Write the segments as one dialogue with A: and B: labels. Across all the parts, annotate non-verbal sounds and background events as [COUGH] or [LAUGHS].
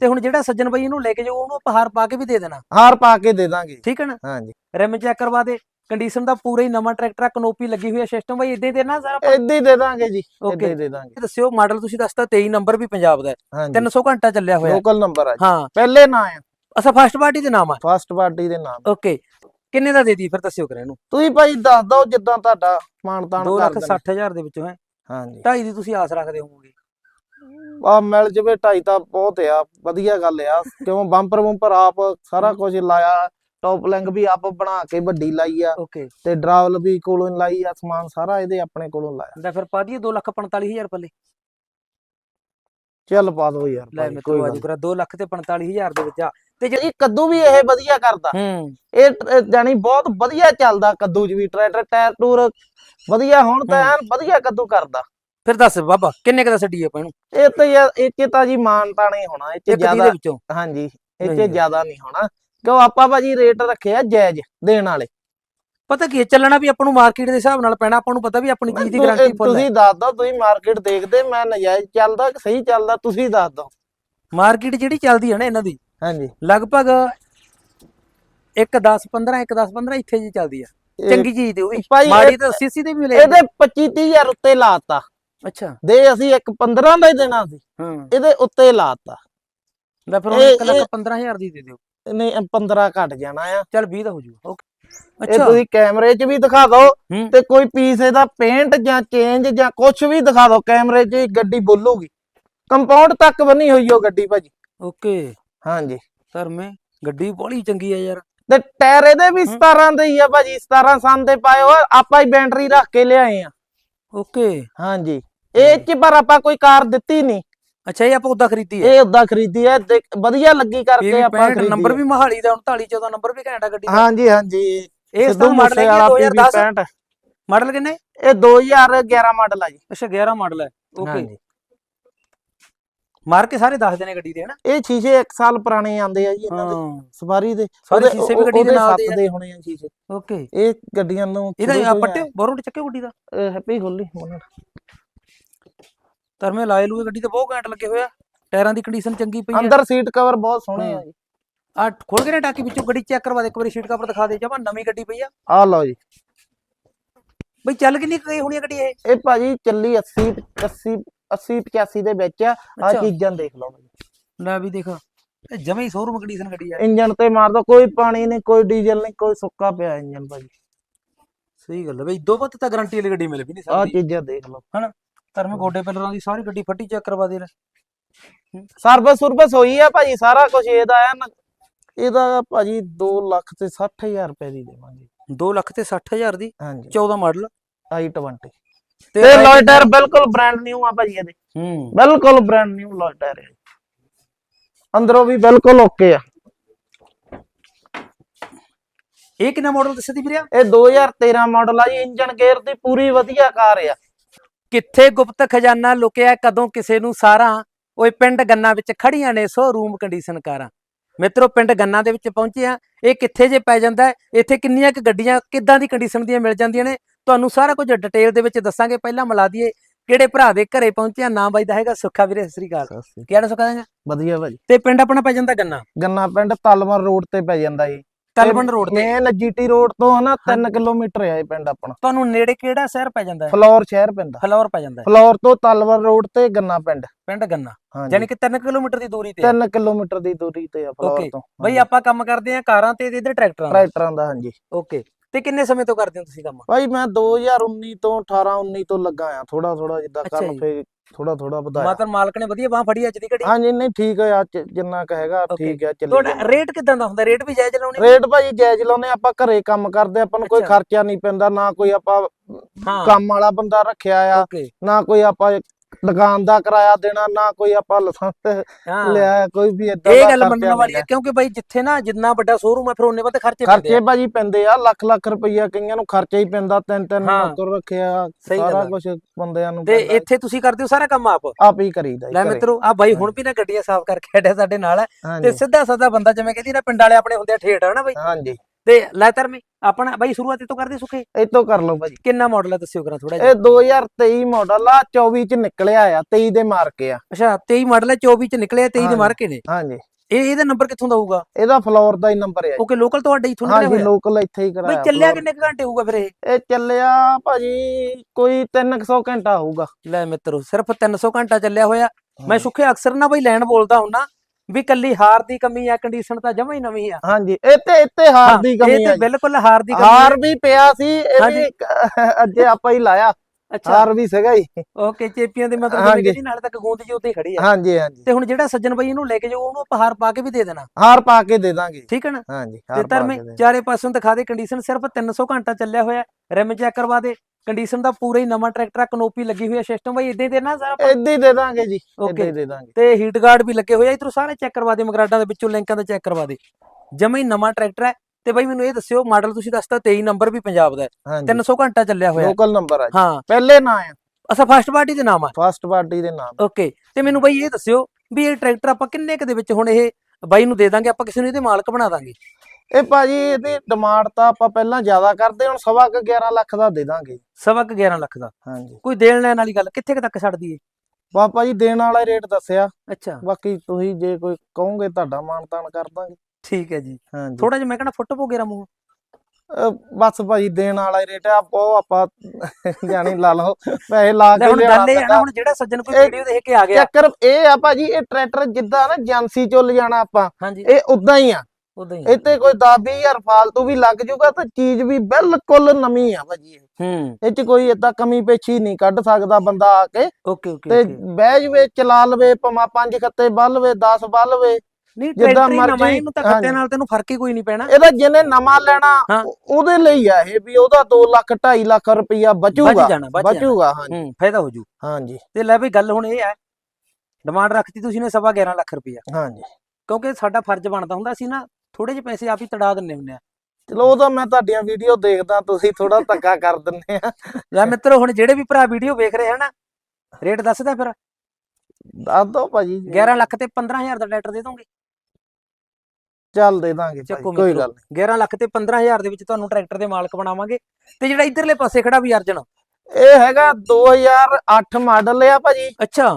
A: ਤੇ ਹੁਣ ਜਿਹੜਾ ਸੱਜਣ ਬਾਈ ਇਹਨੂੰ ਲੈ ਕੇ ਜਾਊ ਉਹਨੂੰ ਆਪਾਂ ਹਾਰ ਪਾ ਕੇ ਵੀ ਦੇ ਦੇਣਾ।
B: ਹਾਰ ਪਾ ਕੇ ਦੇ ਦਾਂਗੇ।
A: ਠੀਕ ਹੈ ਨਾ?
B: ਹਾਂਜੀ।
A: ਰਿਮ ਚੈੱਕ ਕਰਵਾ ਦੇ। ਕੰਡੀਸ਼ਨ ਦਾ ਪੂਰਾ ਹੀ ਨਵਾਂ ਟਰੈਕਟਰ ਆ ਕਨੋਪੀ ਲੱਗੀ ਹੋਈ ਹੈ ਸਿਸਟਮ ਬਾਈ ਇਦਾਂ ਹੀ ਦੇਣਾ ਸਾਰਾ ਆਪਾਂ?
B: ਹੀ ਦੇ ਦਾਂਗੇ ਜੀ. ਹੀ ਦੇ ਦਾਂਗੇ।
A: ਦੱਸਿਓ ਮਾਡਲ ਤੁਸੀਂ ਦੱਸਤਾ 23 ਨੰਬਰ ਵੀ ਪੰਜਾਬ ਦਾ ਹੈ।
B: ਹਾਂਜੀ।
A: 300 ਘੰਟਾ ਚੱਲਿਆ ਹੋਇਆ
B: ਲੋਕਲ ਨੰਬਰ ਆ ਜੀ।
A: ਹਾਂ।
B: ਪਹਿਲੇ ਨਾਂ ਆ
A: ਅਸਾ ਫਸਟ ਪਾਰਟੀ ਦੇ ਨਾਮ ਆ?
B: ਫਸਟ ਪਾਰਟੀ ਦੇ ਨਾਮ।
A: ਓਕੇ ਕਿੰਨੇ ਦਾ ਦੇ ਦੀ? ਫਿਰ ਦੱਸਿਓ ਕਰੇ ਇਹਨੂੰ।
B: ਤੁਸੀਂ ਭਾਈ ਦੱਸ ਦਿਓ ਜਿੱਦਾਂ ਤੁਹਾਡਾ
A: 2
B: ਕਰ ਦਿੰਦੇ
A: 60 ਹਜ਼ਾਰ ਦੇ ਵਿੱਚੋਂ ਹੈ।
B: ਹਾਂਜੀ।
A: 2.5 ਦੀ ਤੁਸੀਂ ਆਸ ਰੱਖਦੇ ਹੋਵੋਗੇ।
B: ਆ ਮਿਲ ਜਵੇ ਢਾਈ ਤਾਂ ਬਹੁਤ ਆ ਵਧੀਆ ਗੱਲ ਆ। ਕਿਉਂ ਬੰਪਰ ਬੰਪਰ ਆਪ ਸਾਰਾ ਕੁਝ ਲਾਇਆ ਟੌਪ ਲਿੰਗ ਵੀ ਆਪ ਬਣਾ ਕੇ ਵੱਡੀ ਲਾਈ ਆ
A: ਓਕੇ।
B: ਤੇ ਡਰਾਵਲ ਵੀ ਕੋਲੋਂ ਲਾਈ ਆ ਸਮਾਨ ਸਾਰਾ ਇਹਦੇ ਆਪਣੇ ਕੋਲੋਂ ਲਾਇਆ।
A: ਤਾਂ ਫਿਰ ਪਾ ਦਈਏ 2 ਲੱਖ 45 ਹਜ਼ਾਰ ਪੱਲੇ।
B: ਚੱਲ ਪਾ ਦੋ ਯਾਰ
A: ਲੈ ਮਿੱਤਰੋ
B: ਕੋਈ ਗੱਲ
A: ਆਜੂ ਕਰਾ 2 ਲੱਖ ਤੇ 45 ਹਜ਼ਾਰ ਦੇ ਵਿੱਚ ਆ। ਤੇ
B: ਨੀ। ਜੀ ਕੱਦੂ ਵੀ ਇਹ ਵਧੀਆ ਕਰਦਾ।
A: ਹੂੰ।
B: ਇਹ ਜਾਣੀ ਬਹੁਤ ਵਧੀਆ ਚੱਲਦਾ ਕੱਦੂ ਚ ਵੀ ਟਰੈਕਟਰ ਟਾਇਰ ਟੂਰ ਵਧੀਆ ਹੁਣ ਤਾਂ। ਐਨ ਵਧੀਆ ਕੱਦੂ ਕਰਦਾ।
A: ਫਿਰ ਦੱਸ ਬਾਬਾ ਕਿੰਨੇ ਕ ਦਾ ਛੱਡੀਏ ਆਪਾਂ ਇਹਨੂੰ?
B: ਇਹ ਤੇ ਯਾਰ ਇਹ ਚ ਤਾਂ ਜੀ ਮਾਨ ਤਾਣੇ ਹੋਣਾ ਇਹ ਚ
A: ਇੱਕ ਦੀ
B: ਜ਼ਿਆਦਾ
A: ਦੇ ਵਿੱਚੋਂ?
B: ਹਾਂਜੀ ਇਹ
A: ਨਹੀਂ
B: ਚ। ਜ਼ਿਆਦਾ ਨਹੀਂ ਹੋਣਾ। ਕਿਉਂ ਆਪਾਂ ਭਾਜੀ ਰੇਟ ਰੱਖਿਆ ਜਾਇਜ਼ ਦੇਣ ਵਾਲੇ।
A: ਪਤਾ ਕੀ ਹੈ, ਚੱਲਣਾ ਵੀ ਆਪਾਂ ਨੂੰ ਮਾਰਕੀਟ ਦੇ ਹਿਸਾਬ ਨਾਲ ਪੈਣਾ ਆਪਾਂ ਨੂੰ ਪਤਾ ਵੀ ਆਪਣੀ ਚੀਜ਼ ਦੀ
B: ਤੂੰ-
A: ਗਾਰੰਟੀ ਫੁੱਲ ਹੈ।
B: ਤੁਸੀਂ ਦੱਸ ਦਿਓ ਤੁਸੀਂ ਮਾਰਕੀਟ ਦੇਖਦੇ ਮੈਂ ਨਜਾਇਜ਼ ਚੱਲਦਾ ਕਿ ਸਹੀ ਚੱਲਦਾ ਤੁਸੀਂ ਦੱਸ ਦਿਓ
A: ਮਾਰਕੀਟ ਜਿਹੜੀ ਚੱਲਦੀ ਹੈ ਨਾ ਇਹਨਾਂ ਦੀ
B: ਹਾਂਜੀ।
A: ਲਗਭਗ 1 10 15 1 10 15 ਇੱਥੇ ਜੀ ਚੱਲਦੀ ਆ।
B: ਇਹ-
A: ਚੰਗੀ ਚੀਜ਼ ਤੇ ਉਹ ਵੀ।
B: ਭਾਈ
A: ਮਾੜੀ
B: ਇਹ-
A: ਤਾਂ 80 ਦੇ ਵੀ ਮਿਲੇ।
B: ਇਹਦੇ 25 30000 ਉੱਤੇ ਲਾਤਾ।
A: ਅੱਛਾ।
B: ਦੇ ਅਸੀਂ ਇੱਕ 15 ਦਾ ਹੀ ਦੇਣਾ ਸੀ।
A: ਹਾਂ।
B: ਇਹਦੇ ਉੱਤੇ ਲਾਤਾ।
A: ਲੈ ਫਿਰ
B: ਇਹ-
A: 1 ਲੱਖ
B: ਇਹ-
A: 15000 ਦੀ ਦੇ ਦਿਓ।
B: ਨਹੀਂ ਇਹ 15 ਘਟ ਜਾਣਾ ਆ।
A: ਚੱਲ 20 ਦਾ ਹੋ ਜੂ ਓਕੇ।
B: ਇਹ
A: ਅੱਛਾ।
B: ਤੁਸੀਂ ਕੈਮਰੇ 'ਚ ਵੀ ਦਿਖਾ ਦਿਓ
A: ਹੂੰ।
B: ਤੇ ਕੋਈ ਪੀਸ ਇਹਦਾ ਪੇਂਟ ਜਾਂ ਚੇਂਜ ਜਾਂ ਕੁਝ ਵੀ ਦਿਖਾ ਦਿਓ ਕੈਮਰੇ 'ਚ ਹੀ ਗੱਡੀ ਬੋਲੂਗੀ। ਕੰਪਾਊਂਡ ਤੱਕ ਬਣੀ ਹੋਈ ਉਹ ਗੱਡੀ ਭਾਜੀ।
A: ਓਕੇ।
B: ਹਾਂਜੀ।
A: ਸਰ ਮੈਂ ਗੱਡੀ ਬੜੀ ਚੰਗੀ ਆ ਯਾਰ।
B: ਤੇ ਟਾਇਰ ਇਹਦੇ ਵੀ
A: ਹੂੰ।
B: 17 ਦੇ ਹੀ ਆ ਭਾਜੀ 17 ਸੰਨ ਦੇ ਪਾਏ ਆਪਾਂ ਹੀ ਬੈਟਰੀ ਰੱਖ ਕੇ ਲਿਆਏ ਆ।
A: ਓਕੇ।
B: ਹਾਂਜੀ। ਇਹ ਚ ਪਰ ਆਪਾਂ ਕੋਈ ਕਾਰ ਦਿੱਤੀ ਨਹੀਂ
A: ਅੱਛਾ ਇਹ ਆਪਾਂ ਉਦਾਂ ਖਰੀਦੀ ਹੈ?
B: ਇਹ ਉਦਾਂ ਖਰੀਦੀ ਹੈ ਦੇਖ- ਵਧੀਆ ਲੱਗੀ ਕਰਕੇ ਆਪਾਂ
A: 65
B: ਖਰੀਦੀ
A: ਨੰਬਰ। ਵੀ ਮਹਾਲੀ ਦਾ 39 14 ਨੰਬਰ ਵੀ ਘੈਂਟਾ ਗੱਡੀ ਦਾ।
B: ਹਾਂਜੀ ਹਾਂਜੀ।
A: ਇਹ
B: ਸਿੱਧੂ
A: ਮਾਡਲ ਹੈ
B: ਮੂਸੇ ਵਾਲਾ
A: 2010
B: PV65
A: ਮਾਡਲ ਕਿੰਨੇ?
B: ਇਹ 2011 ਮਾਡਲ ਆ ਜੀ।
A: ਅੱਛਾ 11 ਮਾਡਲ ਹੈ ਓਕੇ। ਮਾਰ ਕੇ ਸਾਰੇ ਦੱਸ ਦੇਣੇ ਗੱਡੀ ਦੇ ਹਨਾ?
B: ਇਹ ਸ਼ੀਸ਼ੇ 1 ਸਾਲ ਪੁਰਾਣੇ ਆਂਦੇ ਆ ਜੀ ਇਹਨਾਂ ਦੇ
A: ਹਾਂ।
B: ਸਫਾਰੀ ਦੇ।
A: ਸਾਰੇ
B: ਉਹਦੇ-
A: ਸ਼ੀਸ਼ੇ ਵੀ ਗੱਡੀ ਦੇ
B: ਉਹਦੇ
A: ਨਾਲ ਦੇ
B: ਸੱਤ ਦੇ ਹੋਣੇ ਆ ਸ਼ੀਸ਼ੇ।
A: ਓਕੇ।
B: ਇਹ ਗੱਡੀਆਂ ਨੂੰ
A: ਇਹਦਾ ਪੱਟੇ ਬੋਰੋਂ ਚੱਕੇ ਗੱਡੀ ਦਾ।
B: ਹੈਪੀ ਹੋਲੀ ਮੋਨਟ
A: ਤਰਮੇ ਲਾਏ ਲੂਏ ਗੱਡੀ ਤੇ ਬਹੁਤ ਘੈਂਟ ਲੱਗੇ ਹੋਇਆ ਟਾਇਰਾਂ ਦੀ ਕੰਡੀਸ਼ਨ ਚੰਗੀ ਪਈ ਹੈ
B: ਅੰਦਰ ਸੀਟ ਕਵਰ ਬਹੁਤ ਸੋਹਣੇ ਆ। ਜੀ।
A: ਆ ਖੋਲ ਕੇ ਨਾ ਟਾਕੀ ਵਿੱਚੋਂ ਗੱਡੀ ਚੈੱਕ ਕਰਵਾ ਦੇ ਇੱਕ ਵਾਰੀ ਸੀਟ ਕਵਰ ਦਿਖਾ ਦੇ ਜਮਾ ਨਵੀਂ ਗੱਡੀ ਪਈ ਆ।
B: ਆ ਲਓ ਜੀ।
A: ਬਈ ਚੱਲ ਕਿੰਨੀ ਗਈ ਹੋਣੀ ਆ ਗੱਡੀ ਇਹ?
B: ਇਹ ਭਾਜੀ ਚੱਲੀ 80 80 80 85 ਦੇ ਵਿੱਚ ਆ
A: ਅੱਛਾ।
B: ਚੀਜ਼ਾਂ ਦੇਖ ਲਓ
A: ਲੈ ਵੀ ਦੇਖ ਇਹ ਜਮੇ ਹੀ ਸ਼ੋਰੂਮ ਕੰਡੀਸ਼ਨ ਗੱਡੀ ਆ।
B: ਇੰਜਨ ਤੇ ਮਾਰ ਦੋ ਕੋਈ ਪਾਣੀ ਨਹੀਂ ਕੋਈ ਡੀਜ਼ਲ ਨਹੀਂ ਕੋਈ ਸੁੱਕਾ ਪਿਆ ਇੰਜਨ ਭਾਜੀ।
A: ਸਹੀ ਗੱਲ ਹੈ ਬਈ ਦੋ ਬੱਤ ਤਾਂ ਗਾਰੰਟੀ ਵਾਲੀ ਗੱਡੀ ਮਿਲ ਵੀ ਨਹੀਂ
B: ਆ
A: ਸਕਦੀ
B: ਚੀਜ਼ਾਂ ਦੇਖ ਲਓ।
A: ਧਰਮੇ ਗੋਡੇ ਪਿਲਰਾਂ ਦੀ ਸਾਰੀ ਗੱਡੀ ਫੱਟੀ ਚੈੱਕ ਕਰਵਾ ਦੇ ਲੈ
B: ਸਰਵਿਸ ਸੁਰਵਿਸ ਹੋਈ ਆ ਭਾਜੀ ਸਾਰਾ ਕੁਝ ਇਹਦਾ ਆ ਨਾ ਇਹਦਾ ਭਾਜੀ 2 ਲੱਖ ਤੇ 60000 ਰੁਪਏ ਦੀ ਦੇਵਾਂਗੇ।
A: 2 ਲੱਖ ਤੇ 60000 ਦੀ?
B: ਹਾਂਜੀ।
A: 14 ਮਾਡਲ?
B: i20
A: ਤੇ
B: ਤੇ ਲੋਇਟਰ ਬਿਲਕੁਲ ਬ੍ਰਾਂਡ ਨਿਊ ਆ ਭਾਜੀ ਇਹਦੇ।
A: ਹੂੰ।
B: ਬਿਲਕੁਲ ਬ੍ਰਾਂਡ ਨਿਊ ਲੋਇਟਰ ਹੈ ਅੰਦਰੋਂ ਵੀ ਬਿਲਕੁਲ ਓਕੇ ਆ।
A: ਇਹ ਕਿੰਨਾ ਮਾਡਲ ਦੱਸਿਆ ਦੀ ਵੀਰਿਆ?
B: ਇਹ 2013 ਮਾਡਲ ਆ ਜੀ ਇੰਜਨ ਗੇਅਰ ਦੀ ਪੂਰੀ ਵਧੀਆ ਕਾਰ ਆ।
A: ਕਿੱਥੇ ਗੁਪਤ ਖਜ਼ਾਨਾ ਲੁਕਿਆ ਕਦੋਂ ਕਿਸੇ ਨੂੰ ਸਾਰਾ? ਓਏ ਪਿੰਡ ਗੰਨਾ ਵਿੱਚ ਖੜੀਆਂ ਨੇ ਸੋ ਰੂਮ ਕੰਡੀਸ਼ਨ ਕਾਰਾਂ। ਮਿੱਤਰੋ ਪਿੰਡ ਗੰਨਾ ਦੇ ਵਿੱਚ ਪਹੁੰਚੇ ਆ। ਇਹ ਕਿੱਥੇ ਜੇ ਪੈ ਜਾਂਦਾ? ਇੱਥੇ ਕਿੰਨੀਆਂ ਕੁ ਗੱਡੀਆਂ ਕਿੱਦਾਂ ਦੀ ਕੰਡੀਸ਼ਨ ਦੀਆਂ ਮਿਲ ਜਾਂਦੀਆਂ ਨੇ? ਤੁਹਾਨੂੰ ਸਾਰਾ ਕੁਝ ਡਿਟੇਲ ਦੇ ਵਿੱਚ ਦੱਸਾਂਗੇ ਪਹਿਲਾਂ ਮਿਲਾ ਦਈਏ ਕਿਹੜੇ ਭਰਾ ਦੇ ਘਰੇ ਪਹੁੰਚਿਆ ਨਾਮ ਬਾਈ ਦਾ ਹੈਗਾ ਸੁੱਖਾ ਵੀਰੇ ਸ੍ਰੀ ਅਕਾਲ। ਕਿਹੜਾ ਸੁੱਖਾ ਦਾ
B: ਵਧੀਆ ਭਾਜੀ।
A: ਤੇ ਪਿੰਡ ਆਪਣਾ ਪੈ ਜਾਂਦਾ ਗੰਨਾ?
B: ਗੰਨਾ ਪਿੰਡ ਤਲਵਰ ਰੋਡ ਤੇ ਪੈ ਜਾਂਦਾ ਜੀ।
A: ਤਲਵੰਡ ਰੋਡ ਤੇ?
B: ਮੇਨ ਜੀਟੀ ਰੋਡ ਤੋਂ ਹਨਾ 3 ਕਿਲੋਮੀਟਰ ਆ ਇਹ ਪਿੰਡ ਆਪਣਾ।
A: ਤੁਹਾਨੂੰ ਨੇੜੇ ਕਿਹੜਾ ਸ਼ਹਿਰ ਪੈ ਜਾਂਦਾ ਹੈ?
B: ਫਲੋਰ ਸ਼ਹਿਰ ਪੈਂਦਾ
A: ਫਲੋਰ ਪੈ ਜਾਂਦਾ ਹੈ।
B: ਫਲੋਰ ਤੋਂ ਤਲਵਰ ਰੋਡ ਤੇ ਗੰਨਾ ਪਿੰਡ।
A: ਪਿੰਡ ਗੰਨਾ। ਯਾਨੀ ਕਿ 3 ਕਿਲੋਮੀਟਰ ਦੀ ਦੂਰੀ ਤੇ ਆ।
B: 3 ਕਿਲੋਮੀਟਰ ਦੀ ਦੂਰੀ ਤੇ ਆ ਫਲੋਰ ਤੋਂ।
A: ਬਈ ਆਪਾਂ ਕੰਮ ਕਰਦੇ ਆ ਕਾਰਾਂ ਤੇ ਤੇ ਇਧਰ ਟਰੈਕਟਰਾਂ ਦਾ।
B: ਟਰੈਕਟਰਾਂ ਦਾ ਹਾਂਜੀ।
A: ਓਕੇ। ਤੇ ਕਿੰਨੇ ਸਮੇਂ ਤੋਂ ਕਰਦੇ ਹੋ ਤੁਸੀਂ ਕੰਮ?
B: ਭਾਈ ਮੈਂ 2019 ਤੋਂ 18 19 ਤੋਂ ਲੱਗਾ ਆ ਥੋੜਾ ਥੋੜਾ ਜਿੱਦਾਂ ਕੰਮ। ਫੇ ਥੋੜਾ ਥੋੜਾ ਵਧਾਇਆ।
A: ਮਾਤਰ ਮਾਲਕ ਨੇ ਵਧੀਆ ਬਾਹ ਫੜੀ ਅੱਜ ਦੀ ਘੜੀ।
B: ਹਾਂਜੀ ਨਹੀਂ ਠੀਕ ਅੱਜ ਜਿੰਨਾ ਕ ਹੈਗਾ ਠੀਕ ਹੈ ਚੱਲੀ
A: ਤੁਹਾਡਾ। ਰੇਟ ਕਿਦਾਂ ਦਾ ਹੁੰਦਾ? ਰੇਟ ਵੀ ਜਾਇਜ਼ ਲਾਉਣੇ
B: ਰੇਟ ਭਾਜੀ ਜਾਇਜ਼ ਲਾਉਨੇ ਆਪਾਂ ਘਰੇ ਕੰਮ ਕਰਦੇ ਆਪਾਂ ਨੂੰ ਕੋਈ। ਖਰਚਾ ਨਹੀਂ ਪੈਂਦਾ ਨਾ ਕੋਈ ਆਪਾਂ ਕੰਮ ਵਾਲਾ ਬੰਦਾ ਰੱਖਿਆ ਆ ਨਾ ਕੋਈ ਆਪਾਂ ਦੁਕਾਨ ਦਾ ਕਿਰਾਇਆ ਦੇਣਾ ਨਾ ਕੋਈ ਆਪਾਂ ਲਾਇਸੈਂਸ ਲਿਆ ਕੋਈ ਵੀ ਇਦਾਂ
A: ਇਹ ਗੱਲ ਮੰਨਣ ਵਾਲੀ ਹੈ ਕਿਉਂਕਿ ਬਾਈ ਜਿੱਥੇ ਨਾ ਜਿੰਨਾ ਵੱਡਾ ਸ਼ੋਰੂਮ ਹੈ ਫਿਰ ਉਹਨੇ ਵੱਧ ਖਰਚੇ ਪੈਂਦੇ
B: ਖਰਚੇ ਭਾਜੀ ਪੈਂਦੇ ਆ ਲੱਖ ਲੱਖ ਰੁਪਈਆ ਕਈਆਂ ਨੂੰ ਖਰਚਾ ਹੀ ਪੈਂਦਾ ਤਿੰਨ ਤਿੰਨ। ਨੌਕਰ ਰੱਖਿਆ ਸਾਰਾ। ਕੁਝ ਬੰਦਿਆਂ ਨੂੰ
A: ਤੇ। ਇੱਥੇ ਤੁਸੀਂ ਕਰਦੇ ਹੋ ਸਾਰਾ ਕੰਮ ਆਪ?
B: ਆਪ ਹੀ ਕਰੀਦਾ
A: ਲੈ। ਮਿੱਤਰੋ ਆ ਬਾਈ ਹੁਣ ਵੀ ਨਾ ਗੱਡੀਆਂ ਸਾਫ਼ ਕਰਕੇ ਹਟਿਆ ਸਾਡੇ ਨਾਲ ਹੈ। ਤੇ ਸਿੱਧਾ ਸਾਦਾ ਬੰਦਾ ਜਿਵੇਂ ਕਹਿੰਦੀ ਨਾ ਪਿੰਡ ਵਾਲੇ ਆਪਣੇ ਹੁੰਦੇ ਠੇਠ ਹਨਾ ਬਾਈ?
B: ਹਾਂਜੀ।
A: ਤੇ ਲੈ ਧਰਮੇ ਆਪਣਾ ਬਾਈ ਸ਼ੁਰੂਆਤ ਤੋਂ ਕਰਦੇ ਸੁਖੇ?
B: ਇਹ ਤੋਂ ਕਰ ਲਓ ਭਾਜੀ
A: ਕਿੰਨਾ ਮਾਡਲ ਹੈ ਦੱਸਿਓ ਕਰਾਂ ਥੋੜਾ
B: ਇਹ 2023 ਮਾਡਲ ਆ 24 ਚ ਨਿਕਲਿਆ ਆ 23 ਦੇ ਮਾਰਕੇ ਆ।
A: ਅੱਛਾ 23 ਮਾਡਲ ਹੈ 24 ਚ ਨਿਕਲਿਆ 23 ਦੇ
B: ਹਾਂਜੀ।
A: ਮਾਰ ਕੇ ਨੇ
B: ਹਾਂਜੀ।
A: ਇਹ ਇਹਦਾ ਨੰਬਰ ਕਿੱਥੋਂ ਦਾ ਹੋਊਗਾ?
B: ਇਹਦਾ ਫਲੋਰ ਦਾ ਹੀ ਨੰਬਰ ਹੈ
A: ਓਕੇ ਲੋਕਲ ਤੁਹਾਡੇ ਇੱਥੋਂ ਨਿਕਲਿਆ
B: ਹਾਂਜੀ ਲੋਕਲ ਇੱਥੇ ਹੀ
A: ਬਈ
B: ਕਰਾਇਆ
A: ਚੱਲਿਆ
B: floor।
A: ਕਿੰਨੇ ਘੰਟੇ ਹੋਊਗਾ ਫਿਰ ਇਹ?
B: ਇਹ ਚੱਲਿਆ ਭਾਜੀ ਕੋਈ 300 ਘੰਟਾ ਹੋਊਗਾ।
A: ਲੈ ਮਿੱਤਰੋ ਸਿਰਫ 300 ਘੰਟਾ ਚੱਲਿਆ ਹੋਇਆ। ਮੈਂ ਸੁਖੇ ਅਕਸਰ ਨਾ ਬਈ ਲੈਣ ਬੋਲਦਾ ਹੁੰਨਾ। ਵੀ ਕੱਲੀ ਹਾਰ ਦੀ ਕਮੀ ਆ ਕੰਡੀਸ਼ਨ ਤਾਂ ਜਮਾ ਹੀ ਨਵੀਂ ਆ।
B: ਹਾਂਜੀ ਇੱਥੇ ਇੱਥੇ ਹਾਰ ਦੀ
A: ਇਹ
B: ਕਮੀ
A: ਤੇ
B: ਆ ਜੀ।
A: ਬਿਲਕੁਲ ਹਾਰ ਦੀ ਕਮੀ
B: ਹਾਰ ਵੀ ਪਿਆ ਸੀ ਇਹ। ਵੀ ਅੱਜ ਆਪਾਂ ਹੀ ਲਾਇਆ।
A: ਅੱਛਾ।
B: ਹਾਰ ਵੀ ਸੀਗਾ ਹੀ।
A: ਓਕੇ ਚੇਪੀਆਂ ਦੇ ਮਤਲਬ ਕਿ ਨਾਲੇ ਤੱਕ ਗੂੰਦ ਜੀ ਉੱਤੇ ਖੜੀ ਆ।
B: ਹਾਂਜੀ ਹਾਂਜੀ।
A: ਤੇ ਹੁਣ ਜਿਹੜਾ ਸੱਜਣ ਬਈ ਇਹਨੂੰ ਲੈ ਕੇ ਜਾਊ ਉਹਨੂੰ ਆਪਾਂ ਹਾਰ ਪਾ ਕੇ ਵੀ ਦੇ ਦੇਣਾ।
B: ਹਾਰ ਪਾ ਕੇ ਦੇ ਦਾਂਗੇ।
A: ਠੀਕ ਹੈ ਨਾ?
B: ਹਾਂਜੀ
A: ਤੇ
B: ਹਾਰ ਪਾ
A: ਧਰਮੇ ਚਾਰੇ ਪਾਸੋਂ ਦਿਖਾ ਦੇ ਕੰਡੀਸ਼ਨ ਸਿਰਫ 300 ਘੰਟਾ ਚੱਲਿਆ ਹੋਇਆ ਰਿਮ ਚੈੱਕ ਕਰਵਾ ਦੇ। ਕੰਡੀਸ਼ਨ ਦਾ ਪੂਰਾ ਹੀ ਨਵਾਂ ਟਰੈਕਟਰ ਆ ਕਨੋਪੀ ਲੱਗੀ ਹੋਈ ਹੈ ਸਿਸਟਮ ਬਈ ਇਦਾਂ ਹੀ ਦੇਣਾ ਸਾਰਾ ਆਪਾਂ?
B: ਏਦਾਂ ਹੀ ਦੇ ਦਾਂਗੇ ਜੀ
A: ਓਕੇ
B: ਹੀ ਦੇ ਦਾਂਗੇ।
A: ਤੇ ਹੀਟ ਗਾਰਡ ਵੀ ਲੱਗੇ ਹੋਏ ਆ ਇਧਰੋਂ ਸਾਰੇ ਚੈੱਕ ਕਰਵਾ ਦੇ ਮਗਰਾਡਾਂ ਦੇ ਵਿੱਚੋਂ ਲਿੰਕਾਂ ਦਾ ਚੈੱਕ ਕਰਵਾ ਦੇ। ਜਮਾ ਹੀ ਨਵਾਂ ਟਰੈਕਟਰ ਹੈ ਤੇ ਬਈ ਮੈਨੂੰ ਇਹ ਦੱਸਿਓ ਮਾਡਲ ਤੁਸੀਂ ਦੱਸਤਾ 23 ਨੰਬਰ ਵੀ ਪੰਜਾਬ ਦਾ ਹੈ।
B: ਹਾਂਜੀ।
A: 300 ਘੰਟਾ ਚੱਲਿਆ ਹੋਇਆ
B: ਲੋਕਲ ਨੰਬਰ ਆ ਜੀ।
A: ਹਾਂ।
B: ਪਹਿਲੇ ਨਾਂ ਆ।
A: ਅਸਾ ਫਸਟ ਪਾਰਟੀ ਦੇ ਨਾਮ ਆ?
B: ਫਸਟ ਪਾਰਟੀ ਦੇ ਨਾਮ।
A: ਓਕੇ ਤੇ ਮੈਨੂੰ ਬਈ ਇਹ ਦੱਸਿਓ ਵੀ ਇਹ ਟਰੈਕਟਰ ਆਪਾਂ ਕਿੰਨੇ ਕੁ ਦੇ ਵਿੱਚ ਹੁਣ ਇਹ ਬਾਈ ਨੂੰ ਦੇ ਦਾਂਗੇ ਆਪਾਂ ਕਿਸੇ ਨੂੰ ਇਹਦੇ ਮਾਲਕ ਬਣਾ ਦਾਂਗੇ?
B: ਇਹ ਭਾਜੀ ਇਹਦੀ ਡਿਮਾਂਡ ਤਾਂ ਆਪਾਂ ਪਹਿਲਾਂ ਜ਼ਿਆਦਾ ਕਰਦੇ ਹੁਣ ਸਵਾ ਕੁ 11 ਲੱਖ ਦਾ ਦੇ ਦਾਂਗੇ।
A: ਸਵਾ ਕੁ 11 ਲੱਖ ਦਾ?
B: ਹਾਂਜੀ।
A: ਕੋਈ ਦੇਣ ਲੈਣ ਵਾਲੀ ਗੱਲ ਕਿੱਥੇ ਕੁ ਤੱਕ ਛੱਡ ਦਈਏ
B: ਬਾਪਾ ਜੀ ਦੇਣ ਵਾਲਾ ਰੇਟ ਦੱਸਿਆ।
A: ਅੱਛਾ।
B: ਬਾਕੀ ਤੁਸੀਂ ਜੇ ਕੋਈ ਕਹੋਗੇ ਤੁਹਾਡਾ ਮਾਨ ਤਾਨ ਕਰ ਦਾਂਗੇ।
A: ਠੀਕ ਹੈ ਜੀ।
B: ਹਾਂਜੀ।
A: ਥੋੜਾ ਜਿਹਾ ਮੈਂ ਕਹਿੰਦਾ ਫੁੱਟ ਪੋ ਗੇਰਾ ਮੂੰਹ।
B: ਬਸ ਭਾਜੀ ਦੇਣ ਵਾਲਾ ਰੇਟ ਆ। ਉਹ ਆਪਾਂ [LAUGHS] ਜਾਣੀ ਲਾ ਲਓ ਪੈਸੇ ਲਾ ਕੇ
A: ਹੁਣ
B: ਲਿਆਉਣਾ
A: ਗੱਲ ਇਹ ਆ ਨਾ
B: ਪੈਂਦਾ।
A: ਹੁਣ ਜਿਹੜਾ ਸੱਜਣ ਕੋਈ ਵੀਡੀਓ ਦੇਖ ਕੇ ਆ ਗਿਆ।
B: ਚੱਕਰ ਇਹ ਆ ਭਾਜੀ ਇਹ ਟਰੈਕਟਰ ਜਿੱਦਾਂ ਨਾ ਏਜੰਸੀ ਚੋਂ ਲਿਜਾਣਾ ਆਪਾਂ। ਇਹ ਉਦਾਂ ਹੀ ਆ।
A: ਉਦਾਂ ਹੀ
B: ਇੱਥੇ ਕੋਈ 10-20000 ਫਾਲਤੂ ਵੀ ਲੱਗ ਜੂਗਾ ਤਾਂ ਚੀਜ਼ ਵੀ ਬਿਲਕੁਲ ਨਵੀਂ ਆ ਭਾਜੀ ਇਹ।
A: ਹੂੰ।
B: ਇਹ ਚ ਕੋਈ ਏਦਾਂ ਕਮੀ ਪੇਸ਼ੀ ਨਹੀਂ ਕੱਢ ਸਕਦਾ ਬੰਦਾ ਆ ਕੇ।
A: ਓਕੇ ਓਕੇ
B: ਤੇ ਬਹਿ ਜਵੇ ਚਲਾ ਲਵੇ ਭਮਾ ਪੰਜ ਖੱਤੇ ਬੱਲ ਲਵੇ 10 ਬੱਲ ਲਵੇ
A: ਨਹੀਂ
B: ਜਿੱਦਾਂ ਮਰਜ਼ੀ-
A: ਇਹਨੂੰ ਤਾਂ
B: ਹਾਂਜੀ।
A: ਨਾਲ ਤੈਨੂੰ ਫ਼ਰਕ ਹੀ ਕੋਈ ਨਹੀਂ ਪੈਣਾ।
B: ਇਹਦਾ ਜਿਹਨੇ ਨਵਾਂ ਲੈਣਾ ਉਹਦੇ ਲਈ ਆ ਇਹ ਵੀ ਉਹਦਾ 2 ਲੱਖ 2.5 ਲੱਖ ਰੁਪਈਆ
A: ਬਚ
B: ਬਚੂਗਾ। ਬਚੂਗਾ ਹਾਂਜੀ।
A: ਹੂੰ ਫਾਇਦਾ ਹੋ ਜੂ।
B: ਹਾਂਜੀ।
A: ਤੇ ਲੈ ਬਈ ਗੱਲ ਹੁਣ ਇਹ ਹੈ ਡਿਮਾਂਡ ਰੱਖਤੀ ਤੁਸੀਂ ਨੇ ਸਵਾ 11 ਲੱਖ ਰੁਪਇਆ
B: ਹਾਂਜੀ।
A: ਕਿਉਂਕਿ ਸਾਡਾ ਫਰਜ਼ ਬਣਦਾ ਹੁੰਦਾ ਸੀ ਨਾ ਥੋੜੇ ਜਿਹੇ ਪੈਸੇ ਆਪ ਹੀ ਤੜਾ ਦਿੰਨੇ ਹੁੰਨੇ ਆ।
B: ਚਲੋ ਉਹ ਤਾਂ ਮੈਂ ਤੁਹਾਡੀਆਂ ਵੀਡੀਓ ਦੇਖਦਾ ਤੁਸੀਂ ਥੋੜਾ ਧੱਕਾ ਕਰ ਦਿੰਦੇ ਆ।
A: ਲੈ ਮਿੱਤਰੋ ਹੁਣ ਜਿਹੜੇ ਵੀ ਭਰਾ ਵੀਡੀਓ ਵੇਖ ਰਹੇ ਹਨ ਰੇਟ ਦੱਸਦਾ ਫਿਰ।
B: ਦੱਸ ਦੋ ਭਾਜੀ।
A: 11 ਲੱਖ ਤੇ 15000 ਦਾ ਟਰੈਕਟਰ ਦੇ ਦੋਗੇ
B: ਚੱਲ ਦੇ ਦਾਂਗੇ ਕੋਈ। ਗੱਲ ਨਹੀਂ।
A: 11 ਲੱਖ ਤੇ 15000 ਦੇ ਵਿੱਚ ਤੁਹਾਨੂੰ ਟਰੈਕਟਰ ਦੇ ਮਾਲਕ ਬਣਾਵਾਂਗੇ। ਤੇ ਜਿਹੜਾ ਇਧਰਲੇ ਪਾਸੇ ਖੜਾ ਵੀ ਅਰਜਨ।
B: ਇਹ ਹੈਗਾ 2008 ਮਾਡਲ ਆ ਭਾਜੀ।
A: ਅੱਛਾ।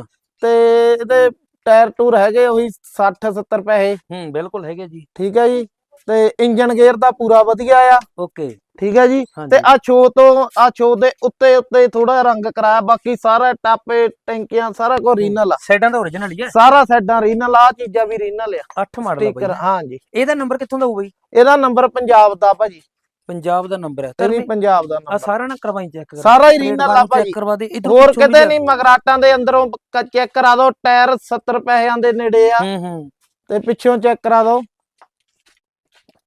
B: ਤੇ ਇਹਦੇ ਟਾਇਰ ਟੂਰ ਹੈਗੇ ਉਹੀ 60 70 ਪੈਸੇ।
A: ਹੂੰ ਬਿਲਕੁਲ ਹੈਗੇ ਜੀ।
B: ਠੀਕ ਹੈ ਜੀ? ਤੇ ਇੰਜਨ ਗੇਅਰ ਦਾ ਪੂਰਾ ਵਧੀਆ ਆ।
A: ਓਕੇ।
B: ਠੀਕ ਹੈ ਜੀ? ਤੇ ਆ ਛੋ ਤੋਂ ਆ ਛੋ ਦੇ ਉੱਤੇ ਉੱਤੇ ਥੋੜਾ ਰੰਗ ਕਰਾਇਆ ਬਾਕੀ ਸਾਰਾ ਟਾਪੇ ਟੈਂਕੀਆਂ ਸਾਰਾ ਕੁਝ ਰੀਨਲ ਆ।
A: ਸਾਈਡਾਂ ਦਾ origignal ਹੀ ਹੈ
B: ਸਾਰਾ ਸਾਈਡਾਂ ਰੀਨਲ ਆ ਚੀਜ਼ਾਂ ਵੀ ਰੀਨਲ ਆ।
A: 8 ਮਾਡਲ ਆ ਬਈ।
B: ਹਾਂਜੀ।
A: ਇਹਦਾ ਨੰਬਰ ਕਿੱਥੋਂ ਦਾ ਹੋਊ ਬਈ?
B: ਇਹਦਾ ਨੰਬਰ ਪੰਜਾਬ ਦਾ ਭਾਜੀ।
A: ਪੰਜਾਬ ਦਾ ਨੰਬਰ ਹੈ।
B: ਵੀ ਪੰਜਾਬ ਦਾ
A: ਆ
B: ਨੰਬਰ
A: ਸਾਰਾ ਨਾ ਕਰਵਾਈ ਚੈੱਕ ਕਰ
B: ਸਾਰਾ ਹੀ ਰੀਨਲ ਆ ਭਾਜੀ
A: ਕਰਵਾ ਦੇ ਇਧਰ
B: ਹੋਰ ਕਿਤੇ ਨਹੀਂ ਮਗਰਾਟਾਂ ਦੇ ਅੰਦਰੋਂ ਚੈੱਕ ਕਰਾ ਦਿਓ ਟਾਇਰ 70 ਪੈਸਿਆਂ ਦੇ ਨੇੜੇ ਆ।
A: ਹੂੰ ਹੂੰ।
B: ਤੇ ਪਿੱਛੋਂ ਚੈੱਕ ਕਰਾ ਦਿਓ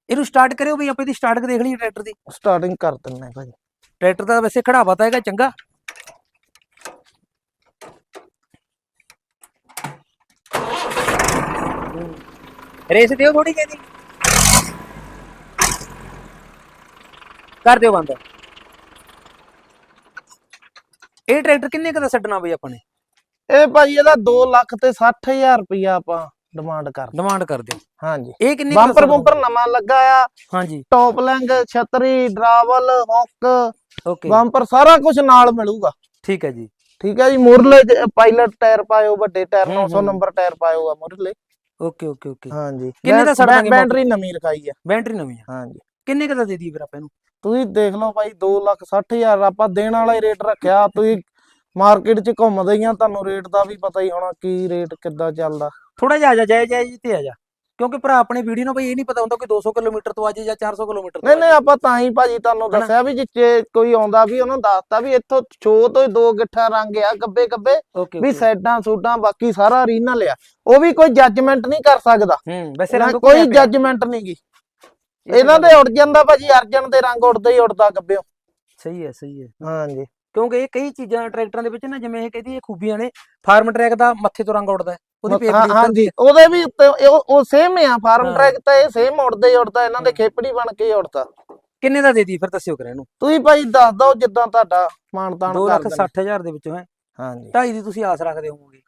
A: ਇਹਨੂੰ ਸਟਾਰਟ ਕਰਿਓ ਬਈ ਆਪਾਂ ਇਹਦੀ ਸਟਾਰਟ ਦੇਖ ਲਈਏ ਟਰੈਕਟਰ ਦੀ।
B: ਸਟਾਰਟਿੰਗ ਕਰ ਦਿੰਨੇ ਭਾਜੀ।
A: ਟਰੈਕਟਰ ਦਾ ਵੈਸੇ ਖੜਾਵਾ ਤਾਂ ਹੈਗਾ ਚੰਗਾ। ਰੇਸ ਦਿਓ ਥੋੜੀ ਜਿਹੀ ਕਰ ਦਿਓ ਬੰਦ। ਇਹ ਟਰੈਕਟਰ ਕਿੰਨੇ ਕੁ ਦਾ ਛੱਡਣਾ ਬਈ ਆਪਾਂ ਨੇ?
B: ਇਹ ਭਾਜੀ ਇਹਦਾ 2 ਲੱਖ ਤੇ 60000 ਰੁਪਇਆ ਆਪਾਂ ਡਿਮਾਂਡ ਕਰਦੇ
A: ਡਿਮਾਂਡ ਕਰ ਦਿਓ।
B: ਹਾਂਜੀ।
A: ਇਹ ਕਿੰਨੇ
B: ਬੰਪਰ? ਬੰਪਰ ਨਵਾਂ ਲੱਗਾ ਆ।
A: ਹਾਂਜੀ।
B: ਟੌਪ ਲੈਂਗ ਛਤਰੀ ਡਰਾਵਲ ਹੁੱਕ
A: ਓਕੇ
B: ਬੰਪਰ ਸਾਰਾ ਕੁਝ ਨਾਲ ਮਿਲੂਗਾ।
A: ਠੀਕ ਹੈ ਜੀ।
B: ਠੀਕ ਹੈ ਜੀ ਮੁਰਲੇ ਪਾਇਲਟ ਟਾਇਰ ਪਾਇਓ ਵੱਡੇ ਟਾਇਰ
A: ਹੂੰ,
B: 900
A: ਹੂੰ।
B: ਨੰਬਰ ਟਾਇਰ ਪਾਇਓਗਾ ਮੁਰਲੇ।
A: ਓਕੇ ਓਕੇ ਓਕੇ
B: ਹਾਂਜੀ।
A: ਕਿੰਨੇ ਦਾ
B: ਬੈ- ਬੈਟਰੀ ਨਵੀਂ ਰਖਾਈ ਆ।
A: ਬੈਟਰੀ ਨਵੀਂ ਆ।
B: ਹਾਂਜੀ।
A: ਕਿੰਨੇ ਕੁ ਦਾ ਦੇ ਦਈਏ ਫਿਰ ਆਪਾਂ ਇਹਨੂੰ?
B: ਤੁਸੀਂ ਦੇਖ ਲਓ ਭਾਈ 2 ਲੱਖ 60000 ਆਪਾਂ ਦੇਣ ਵਾਲਾ ਹੀ ਰੇਟ ਰੱਖਿਆ। ਤੁਸੀਂ ਮਾਰਕੀਟ 'ਚ ਘੁੰਮਦੇ ਹੀ ਆ ਤੁਹਾਨੂੰ ਰੇਟ ਦਾ ਵੀ ਪਤਾ ਹੀ ਹੋਣਾ ਕੀ ਰੇਟ ਕਿੱਦਾਂ ਚੱਲਦਾ।
A: ਥੋੜਾ ਜਿਹਾ ਆ ਜਾ ਜਾਇ ਜਾਇ ਆ ਜਾ। ਕਿਉਂਕਿ ਭਰਾ ਆਪਣੇ ਵੀਡੀਓ ਨੂੰ ਬਈ ਇਹ ਨਹੀਂ ਪਤਾ ਹੁੰਦਾ ਕਿ 200 ਕਿਲੋਮੀਟਰ ਤੋਂ ਆ ਜੇ ਜਾਂ 400 ਕਿਲੋਮੀਟਰ ਤੋਂ
B: ਨਹੀਂ ਨਹੀਂ ਆਪਾਂ ਤਾਂ ਹੀ ਭਾਜੀ ਤੁਹਾਨੂੰ
A: ਹਨਾ?
B: ਦੱਸਿਆ ਵੀ ਜੇ ਕੋਈ ਆਉਂਦਾ ਵੀ ਉਹਨੂੰ ਦੱਸਤਾ ਵੀ ਇੱਥੋਂ ਛੋ ਤੋਂ ਹੀ ਦੋ ਗਿੱਠਾ ਰੰਗ ਆ ਗੱਬੇ ਗੱਬੇ ਵੀ ਸਾਈਡਾਂ ਸੂਡਾਂ ਬਾਕੀ ਸਾਰਾ ਰੀਨਲ ਆ ਉਹ ਵੀ ਕੋਈ ਜੱਜਮੈਂਟ ਨਹੀਂ ਕਰ ਸਕਦਾ।
A: ਹੂੰ ਵੈਸੇ
B: ਕੋਈ ਜੱਜਮੈਂਟ ਨਹੀਂ ਗੀ ਇਹਨਾਂ ਦੇ ਉੱਡ ਜਾਂਦਾ ਭਾਜੀ ਅਰਜਨ ਦੇ ਰੰਗ ਉੱਡਦਾ ਹੀ ਉੱਡਦਾ ਗੱਬਿਓ
A: ਸਹੀ ਹੈ ਸਹੀ ਹੈ।
B: ਹਾਂਜੀ।
A: ਕਿਉਂਕਿ ਇਹ ਕਈ ਚੀਜ਼ਾਂ ਟਰੈਕਟਰਾਂ ਦੇ ਵਿੱਚ ਨਾ ਜਿਵੇਂ ਇਹ ਕਹਿੰਦੀ ਇਹ ਖੂਬੀਆਂ ਨੇ ਫਾਰਮ ਟਰੈਕ ਦਾ ਮੱਥੇ ਤੋਂ ਰੰਗ ਉੱਡਦਾ ਉਹਦੀ
B: ਹਾਂ-
A: ਪੇਪੜੀ
B: ਹਾਂਜੀ ਉਹਦੇ ਵੀ ਉੱਤੇ ਉਹ ਸੇਮ ਆ ਫਾਰਮ। ਟਰੈਕ ਤਾਂ ਇਹ ਸੇਮ ਉੱਡਦਾ ਹੀ ਉੱਡਦਾ ਇਹਨਾਂ ਦੇ। ਖੇਪੜੀ ਬਣ ਕੇ ਉੱਡਦਾ।
A: ਕਿੰਨੇ ਦਾ ਦੇ ਦੀ ਫਿਰ ਦੱਸਿਓ ਕਰੇ ਇਹਨੂੰ।
B: ਤੁਸੀਂ ਭਾਈ ਦੱਸ ਦਿਓ ਜਿੱਦਾਂ ਤੁਹਾਡਾ ਮਾਨ ਤਾਨ
A: 2
B: ਕਰ
A: ਲੱਖ
B: ਦੇਣਾ।
A: 60000 ਦੇ ਵਿੱਚੋਂ ਹੈ।
B: ਹਾਂਜੀ।
A: 2.5 ਦੀ ਤੁਸੀਂ ਆਸ ਰੱਖਦੇ ਹੋਵੋਗੇ।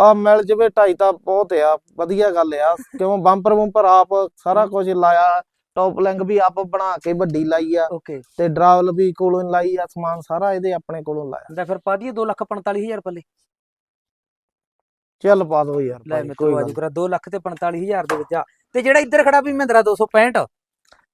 B: ਆ ਮਿਲ ਜਵੇ ਢਾਈ ਤਾਂ ਬਹੁਤ ਆ ਵਧੀਆ ਗੱਲ ਆ। ਕਿਉਂ? ਬੰਪਰ ਬੰਪਰ ਆਪ ਸਾਰਾ ਕੁਝ ਲਾਇਆ ਟੌਪ ਲਿੰਕ ਵੀ ਆਪ ਬਣਾ ਕੇ ਵੱਡੀ ਲਾਈ ਆ। ਤੇ ਡਰਾਵਲ ਵੀ ਕੋਲੋਂ ਲਾਈ ਆ ਸਮਾਨ ਸਾਰਾ ਇਹਦੇ ਆਪਣੇ ਕੋਲੋਂ ਲਾਇਆ।
A: ਲੈ ਫਿਰ ਪਾ ਦਈਏ 245000 ਪੱਲੇ।
B: ਚੱਲ ਪਾ ਦੋ ਯਾਰ
A: ਲੈ ਮੈਂ
B: ਕੋਈ ਗੱਲ
A: ਆਜੂ ਕਰਾ 2 ਲੱਖ ਤੇ 45000 ਦੇ ਵਿੱਚ ਆ। ਤੇ ਜਿਹੜਾ ਇੱਧਰ ਖੜਾ ਵੀ ਮਹਿੰਦਰਾ 265
B: ਨੀ।